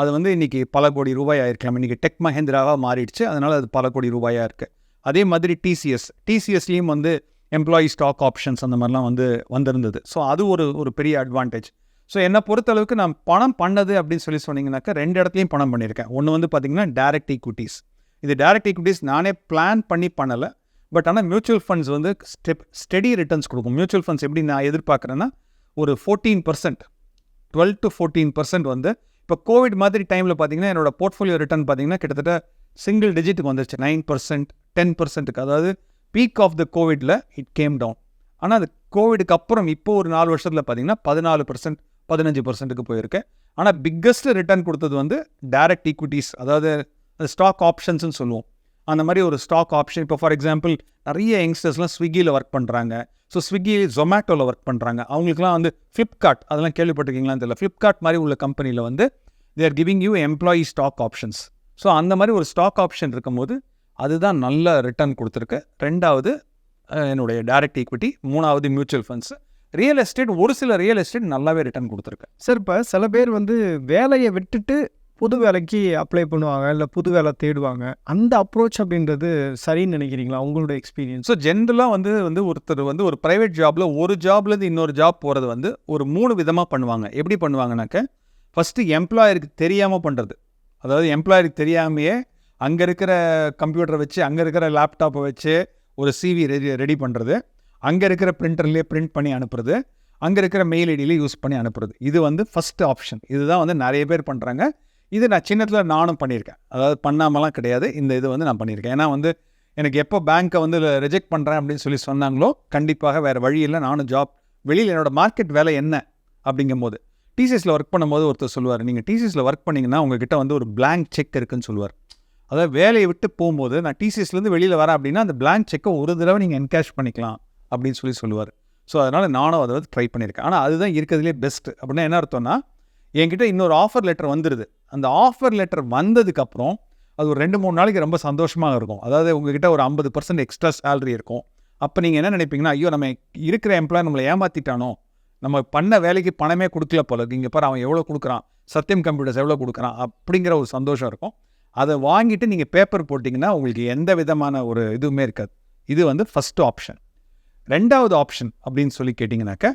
அது வந்து இன்றைக்கி பல கோடி ரூபாய் ஆயிருக்கலாம் இன்றைக்கி டெக் மஹேந்திராவாக மாறிடுச்சு. அதனால் அது பல கோடி ரூபாயாக இருக்குது அதே மாதிரி டிசிஎஸ் டிசிஎஸ்லேயும் வந்து எம்ப்ளாயி ஸ்டாக் ஆப்ஷன்ஸ் அந்த மாதிரிலாம் வந்து வந்திருந்தது. ஸோ அது ஒரு ஒரு பெரிய அட்வான்டேஜ் ஸோ என்னை பொறுத்தளவுக்கு நான் பணம் பண்ணது அப்படின்னு சொல்லி சொன்னீங்கன்னாக்கா ரெண்டு இடத்துலையும் பணம் பண்ணியிருக்கேன். ஒன்று வந்து பார்த்திங்கன்னா டேரக்ட் ஈக்குவிட்டிஸ் இது டைரக்ட் ஈக்குவிட்டிஸ் நானே பிளான் பண்ணி பண்ணலை. பட் ஆனால் மியூச்சுவல் ஃபண்ட்ஸ் வந்து ஸ்டெப் ஸ்டெடி ரிட்டர்ன்ஸ் கொடுக்கும். மியூச்சுவல் ஃபண்ட்ஸ் எப்படி நான் எதிர்பார்க்குறேன்னா ஒரு fourteen percent twelve to fourteen percent வந்து இப்போ கோவிட் மாதிரி டைமில் பார்த்தீங்கன்னா என்னோட போர்ட்ஃபோலியோ ரிட்டர்ன் பார்த்தீங்கன்னா கிட்டத்தட்ட சிங்கிள் டிஜிட்டுக்கு வந்துருச்சு. நைன் பர்சன்ட் டென் பர்சன்ட்டுக்கு அதாவது பீக் ஆஃப் த கோவிடில் இட் கேம் டவுன் ஆனால் அது கோவிடுக்கு அப்புறம் இப்போ ஒரு நாலு வருஷத்தில் பார்த்தீங்கன்னா பதினாலு பர்சன்ட் பதினஞ்சு பர்சன்ட்டுக்கு போயிருக்கேன் ஆனால் பிக்கஸ்ட் ரிட்டர்ன் கொடுத்தது வந்து டைரக்ட் ஈக்விட்டிஸ் அதாவது ஸ்டாக் ஆப்ஷன்ஸ்னு சொல்லுவோம். அந்த மாதிரி ஒரு ஸ்டாக் ஆப்ஷன் இப்போ ஃபார் எக்ஸாம்பிள் நிறைய யங்ஸ்டர்ஸ்லாம் ஸ்விக்கியில் ஒர்க் பண்ணுறாங்க ஸோ ஸ்விக்கி ஜொமேட்டோவில் ஒர்க் பண்ணுறாங்க அவங்களுக்குலாம் வந்து ஃப்ளிப்கார்ட் அதெல்லாம் கேள்விப்பட்டிருக்கீங்களான்னு தெரியல. ஃப்ளிப்கார்ட் மாதிரி உள்ள கம்பெனியில் வந்து they are giving you employee stock options so அந்த மாதிரி ஒரு ஸ்டாக் ஆப்ஷன் இருக்கும்போது அதுதான் நல்ல ரிட்டர்ன் கொடுத்துருக்கு. ரெண்டாவது என்னுடைய டைரக்ட் ஈக்விட்டி மூணாவது மியூச்சுவல் ஃபண்ட்ஸ் ரியல் எஸ்டேட் ஒரு சில ரியல் எஸ்டேட் நல்லாவே ரிட்டர்ன் கொடுத்துருக்கு. சார் இப்போ சில பேர் வந்து வேலையை விட்டுட்டு புது வேலைக்கு அப்ளை பண்ணுவாங்க இல்லை புது வேலை தேடுவாங்க. அந்த அப்ரோச் அப்படின்றது சரின்னு நினைக்கிறீங்களா? உங்களோட எக்ஸ்பீரியன்ஸ் ஸோ ஜென்ரலாக வந்து வந்து ஒருத்தர் வந்து ஒரு ப்ரைவேட் ஜாபில் ஒரு ஜாப்லேருந்து இன்னொரு ஜாப் போகிறது வந்து ஒரு மூணு விதமாக பண்ணுவாங்க. எப்படி பண்ணுவாங்கனாக்க ஃபஸ்ட்டு எம்ப்ளாயருக்கு தெரியாமல் பண்ணுறது அதாவது எம்ப்ளாயருக்கு தெரியாமையே அங்கே இருக்கிற கம்ப்யூட்டரை வச்சு அங்கே இருக்கிற லேப்டாப்பை வச்சு ஒரு சிவி ரெடி ரெடி பண்ணுறது அங்கே இருக்கிற பிரிண்டர்லேயே பிரிண்ட் பண்ணி அனுப்புறது. அங்கே இருக்கிற மெயில் ஐடியிலே யூஸ் பண்ணி அனுப்புறது. இது வந்து ஃபஸ்ட்டு ஆப்ஷன் இதுதான் வந்து நிறைய பேர் பண்ணுறாங்க இது நான் சின்னத்தில் நானும் பண்ணியிருக்கேன். அதாவது பண்ணாமலாம் கிடையாது. இந்த இது வந்து நான் பண்ணியிருக்கேன். ஏன்னா வந்து எனக்கு எப்போ பேங்க்கை வந்து ரிஜெக்ட் பண்ணுறேன் அப்படின்னு சொல்லி சொன்னாங்களோ கண்டிப்பாக வேறு வழி இல்லை. நானும் ஜாப் வெளியில் என்னோட மார்க்கெட் வேலை என்ன அப்படிங்கும்போது டிசிஎஸில் ஒர்க் பண்ணும்போது ஒருத்தர் சொல்லுவார் நீங்கள் டிசிஎஸில் ஒர்க் பண்ணிங்கன்னா உங்ககிட்ட வந்து ஒரு பிளாங்க் செக் இருக்குன்னு சொல்லுவார். அதாவது வேலையை விட்டு போகும்போது நான் டிசிஎஸ்லேருந்து வெளியில் வரேன் அப்படின்னா அந்த பிளாங்க் செக்கை ஒரு தடவை நீங்கள் என்கேஷ் பண்ணிக்கலாம் அப்படின்னு சொல்லி சொல்லுவார். ஸோ அதனால் நானும் அதை வந்து ட்ரை பண்ணியிருக்கேன். ஆனால் அதுதான் இருக்கிறதுலே பெஸ்ட் அப்படின்னா என்ன அர்த்தம்னா என்கிட்ட இன்னொரு ஆஃபர் லெட்டர் வந்துடுது அந்த ஆஃபர் லெட்டர் வந்ததுக்கப்புறம் அது ஒரு ரெண்டு மூணு நாளைக்கு ரொம்ப சந்தோஷமாக இருக்கும். அதாவது உங்ககிட்ட ஒரு ஐம்பது பர்சன்ட் எக்ஸ்ட்ரா சேலரி இருக்கும். அப்போ நீங்கள் என்ன நினைப்பீங்கன்னா ஐயோ நம்ம இருக்கிற எம்ப்ளாய் நம்மளை ஏமாற்றிட்டானோ நம்ம பண்ண வேலைக்கு பணமே கொடுக்கல போல இருக்கு. இங்கே பாரு அவன் எவ்வளோ கொடுக்குறான்? சத்யம் கம்ப்யூட்டர்ஸ் எவ்வளோ கொடுக்குறான்? அப்படிங்கிற ஒரு சந்தோஷம் இருக்கும். அதை வாங்கிட்டு நீங்கள் பேப்பர் போட்டிங்கன்னா உங்களுக்கு எந்த விதமான ஒரு இதுவுமே இருக்காது. இது வந்து ஃபஸ்ட்டு ஆப்ஷன் ரெண்டாவது ஆப்ஷன் அப்படின்னு சொல்லி கேட்டிங்கனாக்க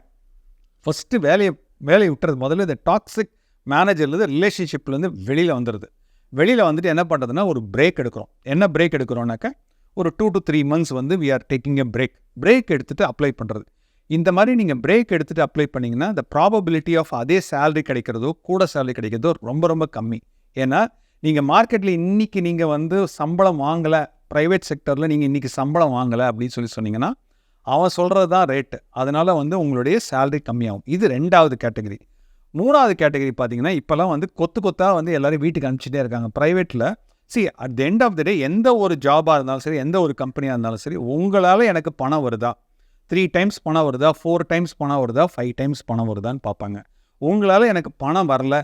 ஃபஸ்ட்டு வேலையை வேலையை விட்டுறது. முதல்ல இந்த டாக்ஸிக் மேனேஜர்லேருந்து ரிலேஷன்ஷிப்லேருந்து வெளியில் வந்துடுது வெளியில் வந்துட்டு என்ன பண்ணுறதுன்னா ஒரு பிரேக் எடுக்கிறோம். என்ன பிரேக் எடுக்கிறோம்னாக்க ஒரு டூ டு த்ரீ மந்த்ஸ் வந்து we are taking a break break எடுத்துகிட்டு அப்ளை பண்ணுறது இந்த மாதிரி நீங்கள் பிரேக் எடுத்துகிட்டு அப்ளை பண்ணிங்கன்னா இந்த ப்ராபபிலிட்டி ஆஃப் அதே சேலரி கிடைக்கிறதோ கூட சேலரி கிடைக்கிறதோ ரொம்ப ரொம்ப கம்மி. ஏன்னா நீங்கள் மார்க்கெட்டில் இன்றைக்கி நீங்கள் வந்து சம்பளம் வாங்கலை ப்ரைவேட் செக்டரில் நீங்கள் இன்றைக்கி சம்பளம் வாங்கலை அப்படின்னு சொல்லி சொன்னீங்கன்னா அவன் சொல்கிறது தான் ரேட்டு அதனால் வந்து உங்களுடைய சேலரி கம்மியாகும். இது ரெண்டாவது கேட்டகரி மூணாவது கேட்டகரி பார்த்தீங்கன்னா இப்போல்லாம் வந்து கொத்து கொத்தாக வந்து எல்லோரும் வீட்டுக்கு அனுப்பிச்சிட்டே இருக்காங்க. ப்ரைவேட்டில் C at the end of the day எந்த ஒரு ஜாபாக இருந்தாலும் சரி எந்த ஒரு கம்பெனியாக இருந்தாலும் சரி உங்களால் எனக்கு பணம் வருதா? த்ரீ டைம்ஸ் பணம் வருதா? ஃபோர் டைம்ஸ் பணம் வருதா? ஃபைவ் டைம்ஸ் பணம் வருதான்னு பார்ப்பாங்க. உங்களால் எனக்கு பணம் வரல.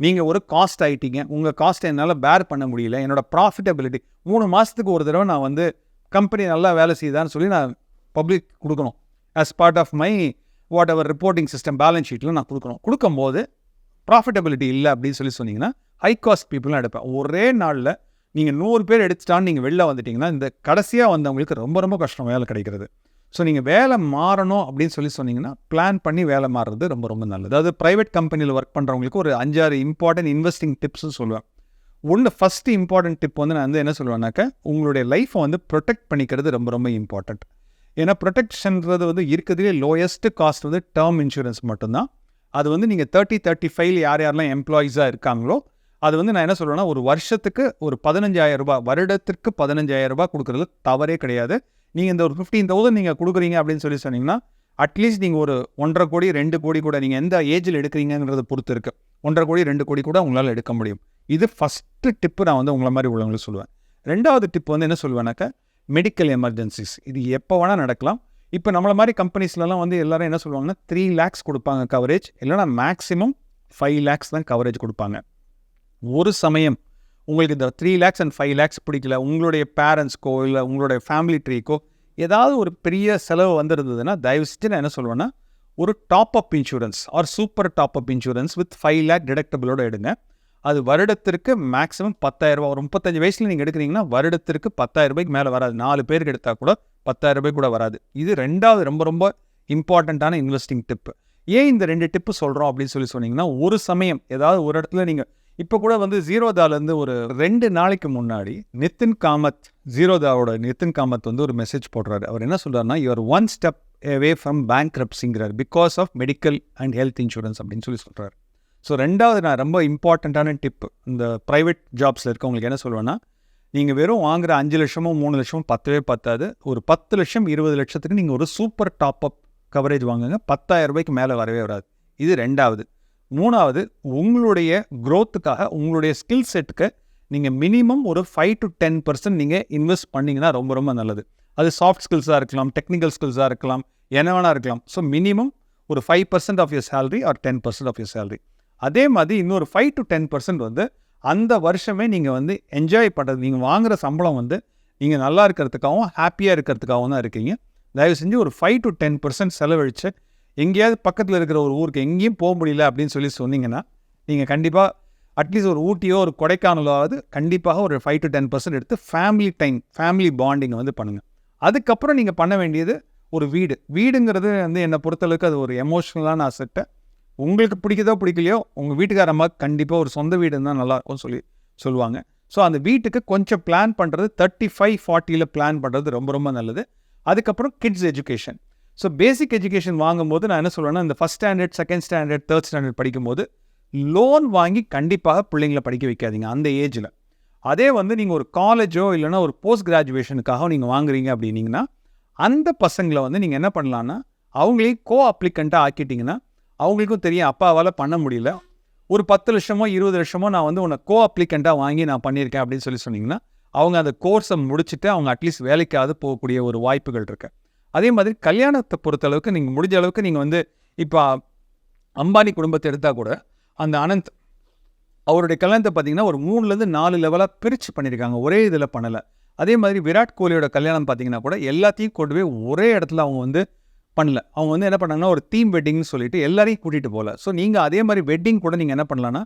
நீங்கள் ஒரு காஸ்ட் ஆகிட்டீங்க உங்கள் காஸ்ட்டை என்னால் பேர் பண்ண முடியல. என்னோட ப்ராஃபிட்டபிலிட்டி மூணு மாதத்துக்கு ஒரு தடவை நான் வந்து கம்பெனி நல்லா வேலை செய்யுதான்னு சொல்லி நான் பப்ளிக் கொடுக்கணும். As part of my whatever reporting system balance ஷீட்டில் நான் கொடுக்கணும். கொடுக்கும்போது ப்ராஃபிட்டபிலிட்டி இல்லை அப்படின்னு சொல்லி சொன்னீங்கன்னா ஹை காஸ்ட் பீப்புளும் எடுப்பேன். ஒரே நாளில் நீங்கள் நூறு பேர் எடுத்துட்டான்னு நீங்கள் வெளில வந்துட்டீங்கன்னா இந்த கடைசியாக வந்தவங்களுக்கு ரொம்ப ரொம்ப கஷ்டம் வேலை கிடைக்கிறது. ஸோ நீங்கள் வேலை மாறணும் அப்படின்னு சொல்லி சொன்னீங்கன்னா பிளான் பண்ணி வேலை மாறுறது ரொம்ப ரொம்ப நல்லது. அதாவது ப்ரைவேட் கம்பெனியில் ஒர்க் பண்ணுறவங்களுக்கு ஒரு அஞ்சாறு இம்பார்ட்டன்ட் இன்வெஸ்டிங் டிப்ஸும் சொல்லுவேன். ஒன்று ஃபஸ்ட்டு இம்பார்ட்டன்ட் டிப் வந்து நான் வந்து என்ன சொல்லுவேன்னாக்க உங்களுடைய லைஃப்பை வந்து ப்ரொடெக்ட் பண்ணிக்கிறது ரொம்ப ரொம்ப இம்பார்ட்டண்ட் ஏன்னா ப்ரொடெக்ஷன்றது வந்து இருக்கிறதுலே லோயஸ்ட் காஸ்ட் வந்து டேர்ம் இன்சூரன்ஸ் மட்டும்தான். அது வந்து நீங்கள் தேர்ட்டி தேர்ட்டி ஃபைவ் யார் யாரெல்லாம் எம்ப்ளாயீஸாக இருக்காங்களோ அது வந்து நான் என்ன சொல்லுவேன்னா ஒரு வருஷத்துக்கு ஒரு பதினஞ்சாயிரம் ரூபாய் வருடத்திற்கு பதினஞ்சாயிரம் ரூபாய் கொடுக்குறது தவறே கிடையாது. நீங்கள் இந்த ஒரு ஃபிஃப்டீன் தௌசண்ட் நீங்கள் கொடுக்குறீங்க அப்படின்னு சொல்லி சொன்னீங்கன்னா அட்லீஸ்ட் நீங்கள் ஒரு ஒன்றரை கோடி ரெண்டு கோடி கூட நீங்கள் எந்த ஏஜில் எடுக்கிறீங்கிறத பொறுத்து இருக்கு. ஒன்றரை கோடி ரெண்டு கோடி கூட உங்களால் எடுக்க முடியும். இது ஃபஸ்ட்டு டிப்பு நான் வந்து உங்களை மாதிரி உள்ளவங்களுக்கு சொல்லுவேன். ரெண்டாவது டிப் வந்து என்ன சொல்லுவேன்னாக்கா மெடிக்கல் எமர்ஜென்சிஸ் இது எப்போ வேணால் நடக்கலாம். இப்போ நம்மள மாதிரி கம்பெனிஸ்லலாம் வந்து எல்லாரும் என்ன சொல்லுவாங்கன்னா த்ரீ லேக்ஸ் கொடுப்பாங்க கவரேஜ் இல்லைனா மேக்ஸிமம் ஃபைவ் லேக்ஸ் தான் கவரேஜ் கொடுப்பாங்க. ஒரு சமயம் உங்களுக்கு இந்த three lakhs and five lakhs பிடிக்கல உங்களுடைய பேரண்ட்ஸ்க்கோ இல்லை உங்களுடைய ஃபேமிலி ட்ரீக்கோ ஏதாவது ஒரு பெரிய செலவு வந்திருந்ததுன்னா தயவு செஞ்சு நான் என்ன சொல்லுவேன்னா ஒரு top up insurance or super top up insurance with five lakh டிடக்டபிளோட எடுங்க. அது வருடத்திற்கு மேக்ஸிமம் பத்தாயிரரூபா ஒரு முப்பத்தஞ்சு வயசில் நீங்கள் எடுக்கிறீங்கன்னா வருடத்திற்கு பத்தாயிரம் ரூபாய்க்கு மேலே வராது. நாலு பேருக்கு எடுத்தால் கூட பத்தாயிரம் ரூபாய் கூட வராது. இது ரெண்டாவது ரொம்ப ரொம்ப இம்பார்ட்டண்ட்டான இன்வெஸ்டிங் டிப்பு ஏன் இந்த ரெண்டு டிப்பு சொல்கிறோம் அப்படின்னு சொல்லி சொன்னீங்கன்னா ஒரு சமயம் ஏதாவது ஒரு இடத்துல நீங்கள் இப்போ கூட வந்து ஜீரோதாலேருந்து ஒரு ரெண்டு நாளைக்கு முன்னாடி நித்தின் காமத் ஜீரோதாவோட நித்தின் காமத் வந்து ஒரு மெசேஜ் போடுறாரு. அவர் என்ன சொல்றாருன்னா your one step away from bank ரப்ஸிங்கிறார் because of medical and health insurance அப்படின்னு சொல்லி சொல்கிறார் ஸோ ரெண்டாவது நான் ரொம்ப இம்பார்ட்டண்ட்டான டிப் இந்த ப்ரைவேட் ஜாப்ஸில் இருக்கவங்களுக்கு என்ன சொல்லுவேன்னா நீங்கள் வெறும் வாங்குற அஞ்சு லட்சமோ மூணு லட்சமோ பத்தவே பத்தாது. ஒரு பத்து லட்சம் இருபது லட்சத்துக்கு நீங்கள் ஒரு சூப்பர் டாப் அப் கவரேஜ் வாங்குங்க. பத்தாயிரம் ரூபாய்க்கு மேலே வரவே வராது. இது ரெண்டாவது. மூணாவது உங்களுடைய க்ரோத்துக்காக உங்களுடைய ஸ்கில் செட்டுக்கு நீங்கள் மினிமம் ஒரு ஃபைவ் டு டென் பர்சன்ட் நீங்கள் இன்வெஸ்ட் பண்ணிங்கன்னா ரொம்ப ரொம்ப நல்லது. அது சாஃப்ட் ஸ்கில்ஸாக இருக்கலாம் டெக்னிக்கல் ஸ்கில்ஸாக இருக்கலாம் என்ன வேணா இருக்கலாம். ஸோ மினிமம் ஒரு five percent of your salary or ten percent of your salary அதே மாதிரி இன்னொரு ஃபைவ் டு டென் பர்சன்ட் வந்து அந்த வருஷமே நீங்கள் வந்து என்ஜாய் பண்ணுறது நீங்கள் வாங்குகிற சம்பளம் வந்து நீங்கள் நல்லா இருக்கிறதுக்காகவும் ஹாப்பியாக இருக்கிறதுக்காகவும் தான் இருக்கீங்க. தயவு செஞ்சு ஒரு ஃபைவ் டு டென் பர்சன்ட் செலவழித்து எங்கேயாவது பக்கத்தில் இருக்கிற ஒரு ஊருக்கு எங்கேயும் போக முடியல அப்படின்னு சொல்லி சொன்னீங்கன்னா நீங்கள் கண்டிப்பாக அட்லீஸ்ட் ஒரு ஊட்டியோ ஒரு கொடைக்கானலாவது கண்டிப்பாக ஒரு ஃபைவ் டு டென் பர்சன்ட் எடுத்து ஃபேமிலி டைம் ஃபேமிலி பாண்டிங்கை வந்து பண்ணுங்கள் அதுக்கப்புறம் நீங்கள் பண்ண வேண்டியது ஒரு வீடு. வீடுங்கிறது வந்து என்னை பொறுத்தளவுக்கு அது ஒரு எமோஷ்னலான அசெட்டை உங்களுக்கு பிடிக்குதோ பிடிக்கலையோ உங்கள் வீட்டுக்கார அம்மா கண்டிப்பாக ஒரு சொந்த வீடு இருந்தால் நல்லாயிருக்கும்னு சொல்லி சொல்லுவாங்க. ஸோ அந்த வீட்டுக்கு கொஞ்சம் பிளான் பண்ணுறது தேர்ட்டி ஃபைவ் ஃபார்ட்டியில் பிளான் பண்ணுறது ரொம்ப ரொம்ப நல்லது. அதுக்கப்புறம் kids education so basic education வாங்கும்போது நான் என்ன சொல்லுவேன்னா இந்த first standard second standard third standard படிக்கும்போது லோன் வாங்கி கண்டிப்பாக பிள்ளைங்கள படிக்க வைக்காதீங்க அந்த ஏஜில் அதே வந்து நீங்கள் ஒரு காலேஜோ இல்லைனா ஒரு போஸ்ட் கிராஜுவேஷனுக்காக நீங்கள் வாங்குறீங்க அப்படின்னீங்கன்னா அந்த பசங்களை வந்து நீங்கள் என்ன பண்ணலான்னா அவங்களையும் கோ அப்ளிகண்ட்டாக ஆக்கிட்டிங்கன்னா அவங்களுக்கும் தெரியும் அப்பாவால் பண்ண முடியல. ஒரு பத்து லட்சமோ இருபது லட்சமோ நான் வந்து உன்னை கோ அப்ளிகண்ட்டாக வாங்கி நான் பண்ணியிருக்கேன் அப்படின்னு சொல்லி சொன்னீங்கன்னா அவங்க அந்த கோர்ஸை முடிச்சுட்டு அவங்க அட்லீஸ்ட் வேலைக்காவது போகக்கூடிய ஒரு வாய்ப்புகள் இருக்கு. அதே மாதிரி கல்யாணத்தை பொறுத்தளவுக்கு நீங்கள் முடிஞ்ச அளவுக்கு நீங்கள் வந்து இப்போ அம்பானி குடும்பத்தை எடுத்தால் கூட அந்த அனந்த் அவருடைய கல்யாணத்தை பார்த்தீங்கன்னா ஒரு மூணுலேருந்து நாலு லெவலாக பிரித்து பண்ணியிருக்காங்க. ஒரே இதில் பண்ணலை. அதே மாதிரி விராட் கோலியோட கல்யாணம் பார்த்தீங்கன்னா கூட எல்லாத்தையும் கொண்டு போய் ஒரே இடத்துல அவங்க வந்து பண்ணல. அவங்க வந்து என்ன பண்ணாங்கன்னா ஒரு தீம் வெட்டிங்னு சொல்லிட்டு எல்லாரையும் கூட்டிகிட்டு போகல ஸோ நீங்கள் அதே மாதிரி வெட்டிங் கூட நீங்கள் என்ன பண்ணலான்னா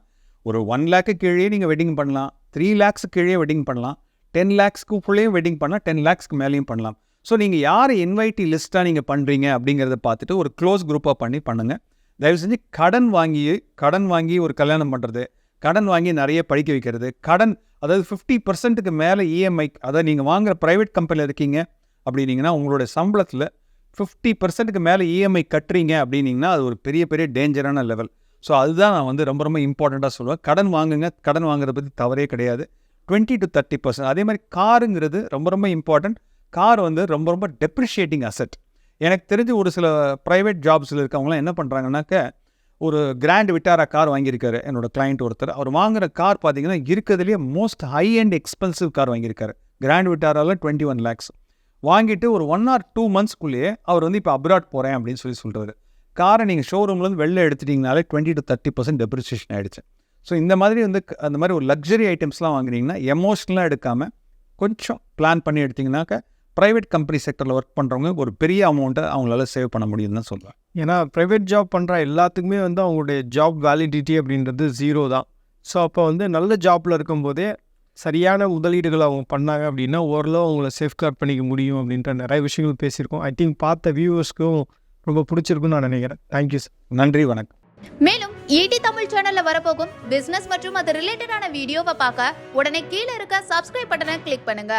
ஒரு ஒன் லேக்கு கீழே நீங்கள் வெட்டிங் பண்ணலாம். த்ரீ லேக்ஸ் கீழே வெட்டிங் பண்ணலாம். டென் லேக்ஸ்க்குள்ளேயும் வெட்டிங் பண்ணலாம். டென் லேக்ஸ்க்கு மேலேயும் பண்ணலாம். ஸோ நீங்கள் யார் இன்வைட்டி லிஸ்ட்டாக நீங்கள் பண்ணுறீங்க அப்படிங்கிறத பார்த்துட்டு ஒரு க்ளோஸ் குரூப்பாக பண்ணி பண்ணுங்கள் தயவு செஞ்சு கடன் வாங்கி கடன் வாங்கி ஒரு கல்யாணம் பண்ணுறது கடன் வாங்கி நிறைய படிக்க வைக்கிறது. கடன் அதாவது ஃபிஃப்டி பர்சன்ட்டுக்கு மேலே இஎம்ஐ அதாவது நீங்கள் வாங்குற ப்ரைவேட் கம்பெனியில் இருக்கீங்க அப்படின்னீங்கன்னா உங்களுடைய சம்பளத்தில் ஃபிஃப்டி பர்சன்ட்டுக்கு மேலே இஎம்ஐ கட்டுறீங்க அப்படின்னீங்கன்னா அது ஒரு பெரிய பெரிய டேஞ்சரான லெவல். ஸோ அதுதான் நான் வந்து ரொம்ப ரொம்ப இம்பார்ட்டண்ட்டாக சொல்லுவேன். கடன் வாங்குங்க. கடன் வாங்குறத பற்றி தவறே கிடையாது. டுவெண்ட்டி டு தேர்ட்டி பர்சன்ட் அதே மாதிரி காருங்கிறது ரொம்ப ரொம்ப இம்பார்ட்டன்ட். கார் வந்து ரொம்ப ரொம்ப டெப்ரிஷியேட்டிங் அசெட் எனக்கு தெரிஞ்சு ஒரு சில ப்ரைவேட் ஜாப்ஸில் இருக்கவங்களாம் என்ன பண்ணுறாங்கன்னாக்க ஒரு கிராண்ட் விட்டாரா கார் வாங்கியிருக்காரு என்னோட கிளைண்ட் ஒருத்தர். அவர் வாங்குற கார் பார்த்தீங்கன்னா இருக்கிறதுலேயே most high and expensive car வாங்கியிருக்காரு. கிராண்ட் விட்டாராவில் டுவெண்ட்டி ஒன் லேக்ஸ் வாங்கிட்டு ஒரு ஒன் ஆர் டூ மந்த்ஸ்க்குள்ளேயே அவர் வந்து இப்போ அப்ராட் போகிறேன் அப்படின்னு சொல்லி சொல்கிறாரு காரை நீங்கள் ஷோரூம்லேருந்து வெளில எடுத்துட்டிங்கனாலே twenty to thirty percent depreciation ஆகிடுச்சு ஸோ இந்த மாதிரி வந்து அந்த மாதிரி ஒரு லக்ஸரி ஐட்டம்ஸ்லாம் வாங்குனீங்கன்னா எமோஷ்னலாக எடுக்காமல் கொஞ்சம் பிளான் பண்ணி எடுத்திங்கனாக்க ப்ரைவேட் கம்பெனி செக்டரில் ஒர்க் பண்ணுறவங்க ஒரு பெரிய அமௌண்ட்டை அவங்களால சேவ் பண்ண முடியும்னு தான் சொல்லுவேன் ஏன்னா ப்ரைவேட் ஜாப் பண்ணுற எல்லாத்துக்குமே வந்து அவங்களுடைய ஜாப் வேலிடிட்டி அப்படின்றது ஜீரோ தான். ஸோ அப்போ வந்து நல்ல ஜாப்பில் இருக்கும்போதே சரியான முதலீடுகள் அவங்க பண்ணாங்க அப்படின்னா ஓரளவு அவங்கள சேஃப்கார்ட் பண்ணிக்க முடியும் அப்படின்ற நிறைய விஷயங்கள் பேசியிருக்கோம். ஐ திங்க் பார்த்த வியூவர்ஸ்க்கும் ரொம்ப பிடிச்சிருக்குன்னு நான் நினைக்கிறேன். தேங்க்யூ சார் நன்றி வணக்கம். மேலும் ஈடி தமிழ் சேனல்ல வரப்போகும் பிசினஸ் மற்றும் அது ரிலேட்டடான வீடியோவை பார்க்க உடனே கீழே இருக்க சப்ஸ்கிரைப் பட்டனை கிளிக் பண்ணுங்க.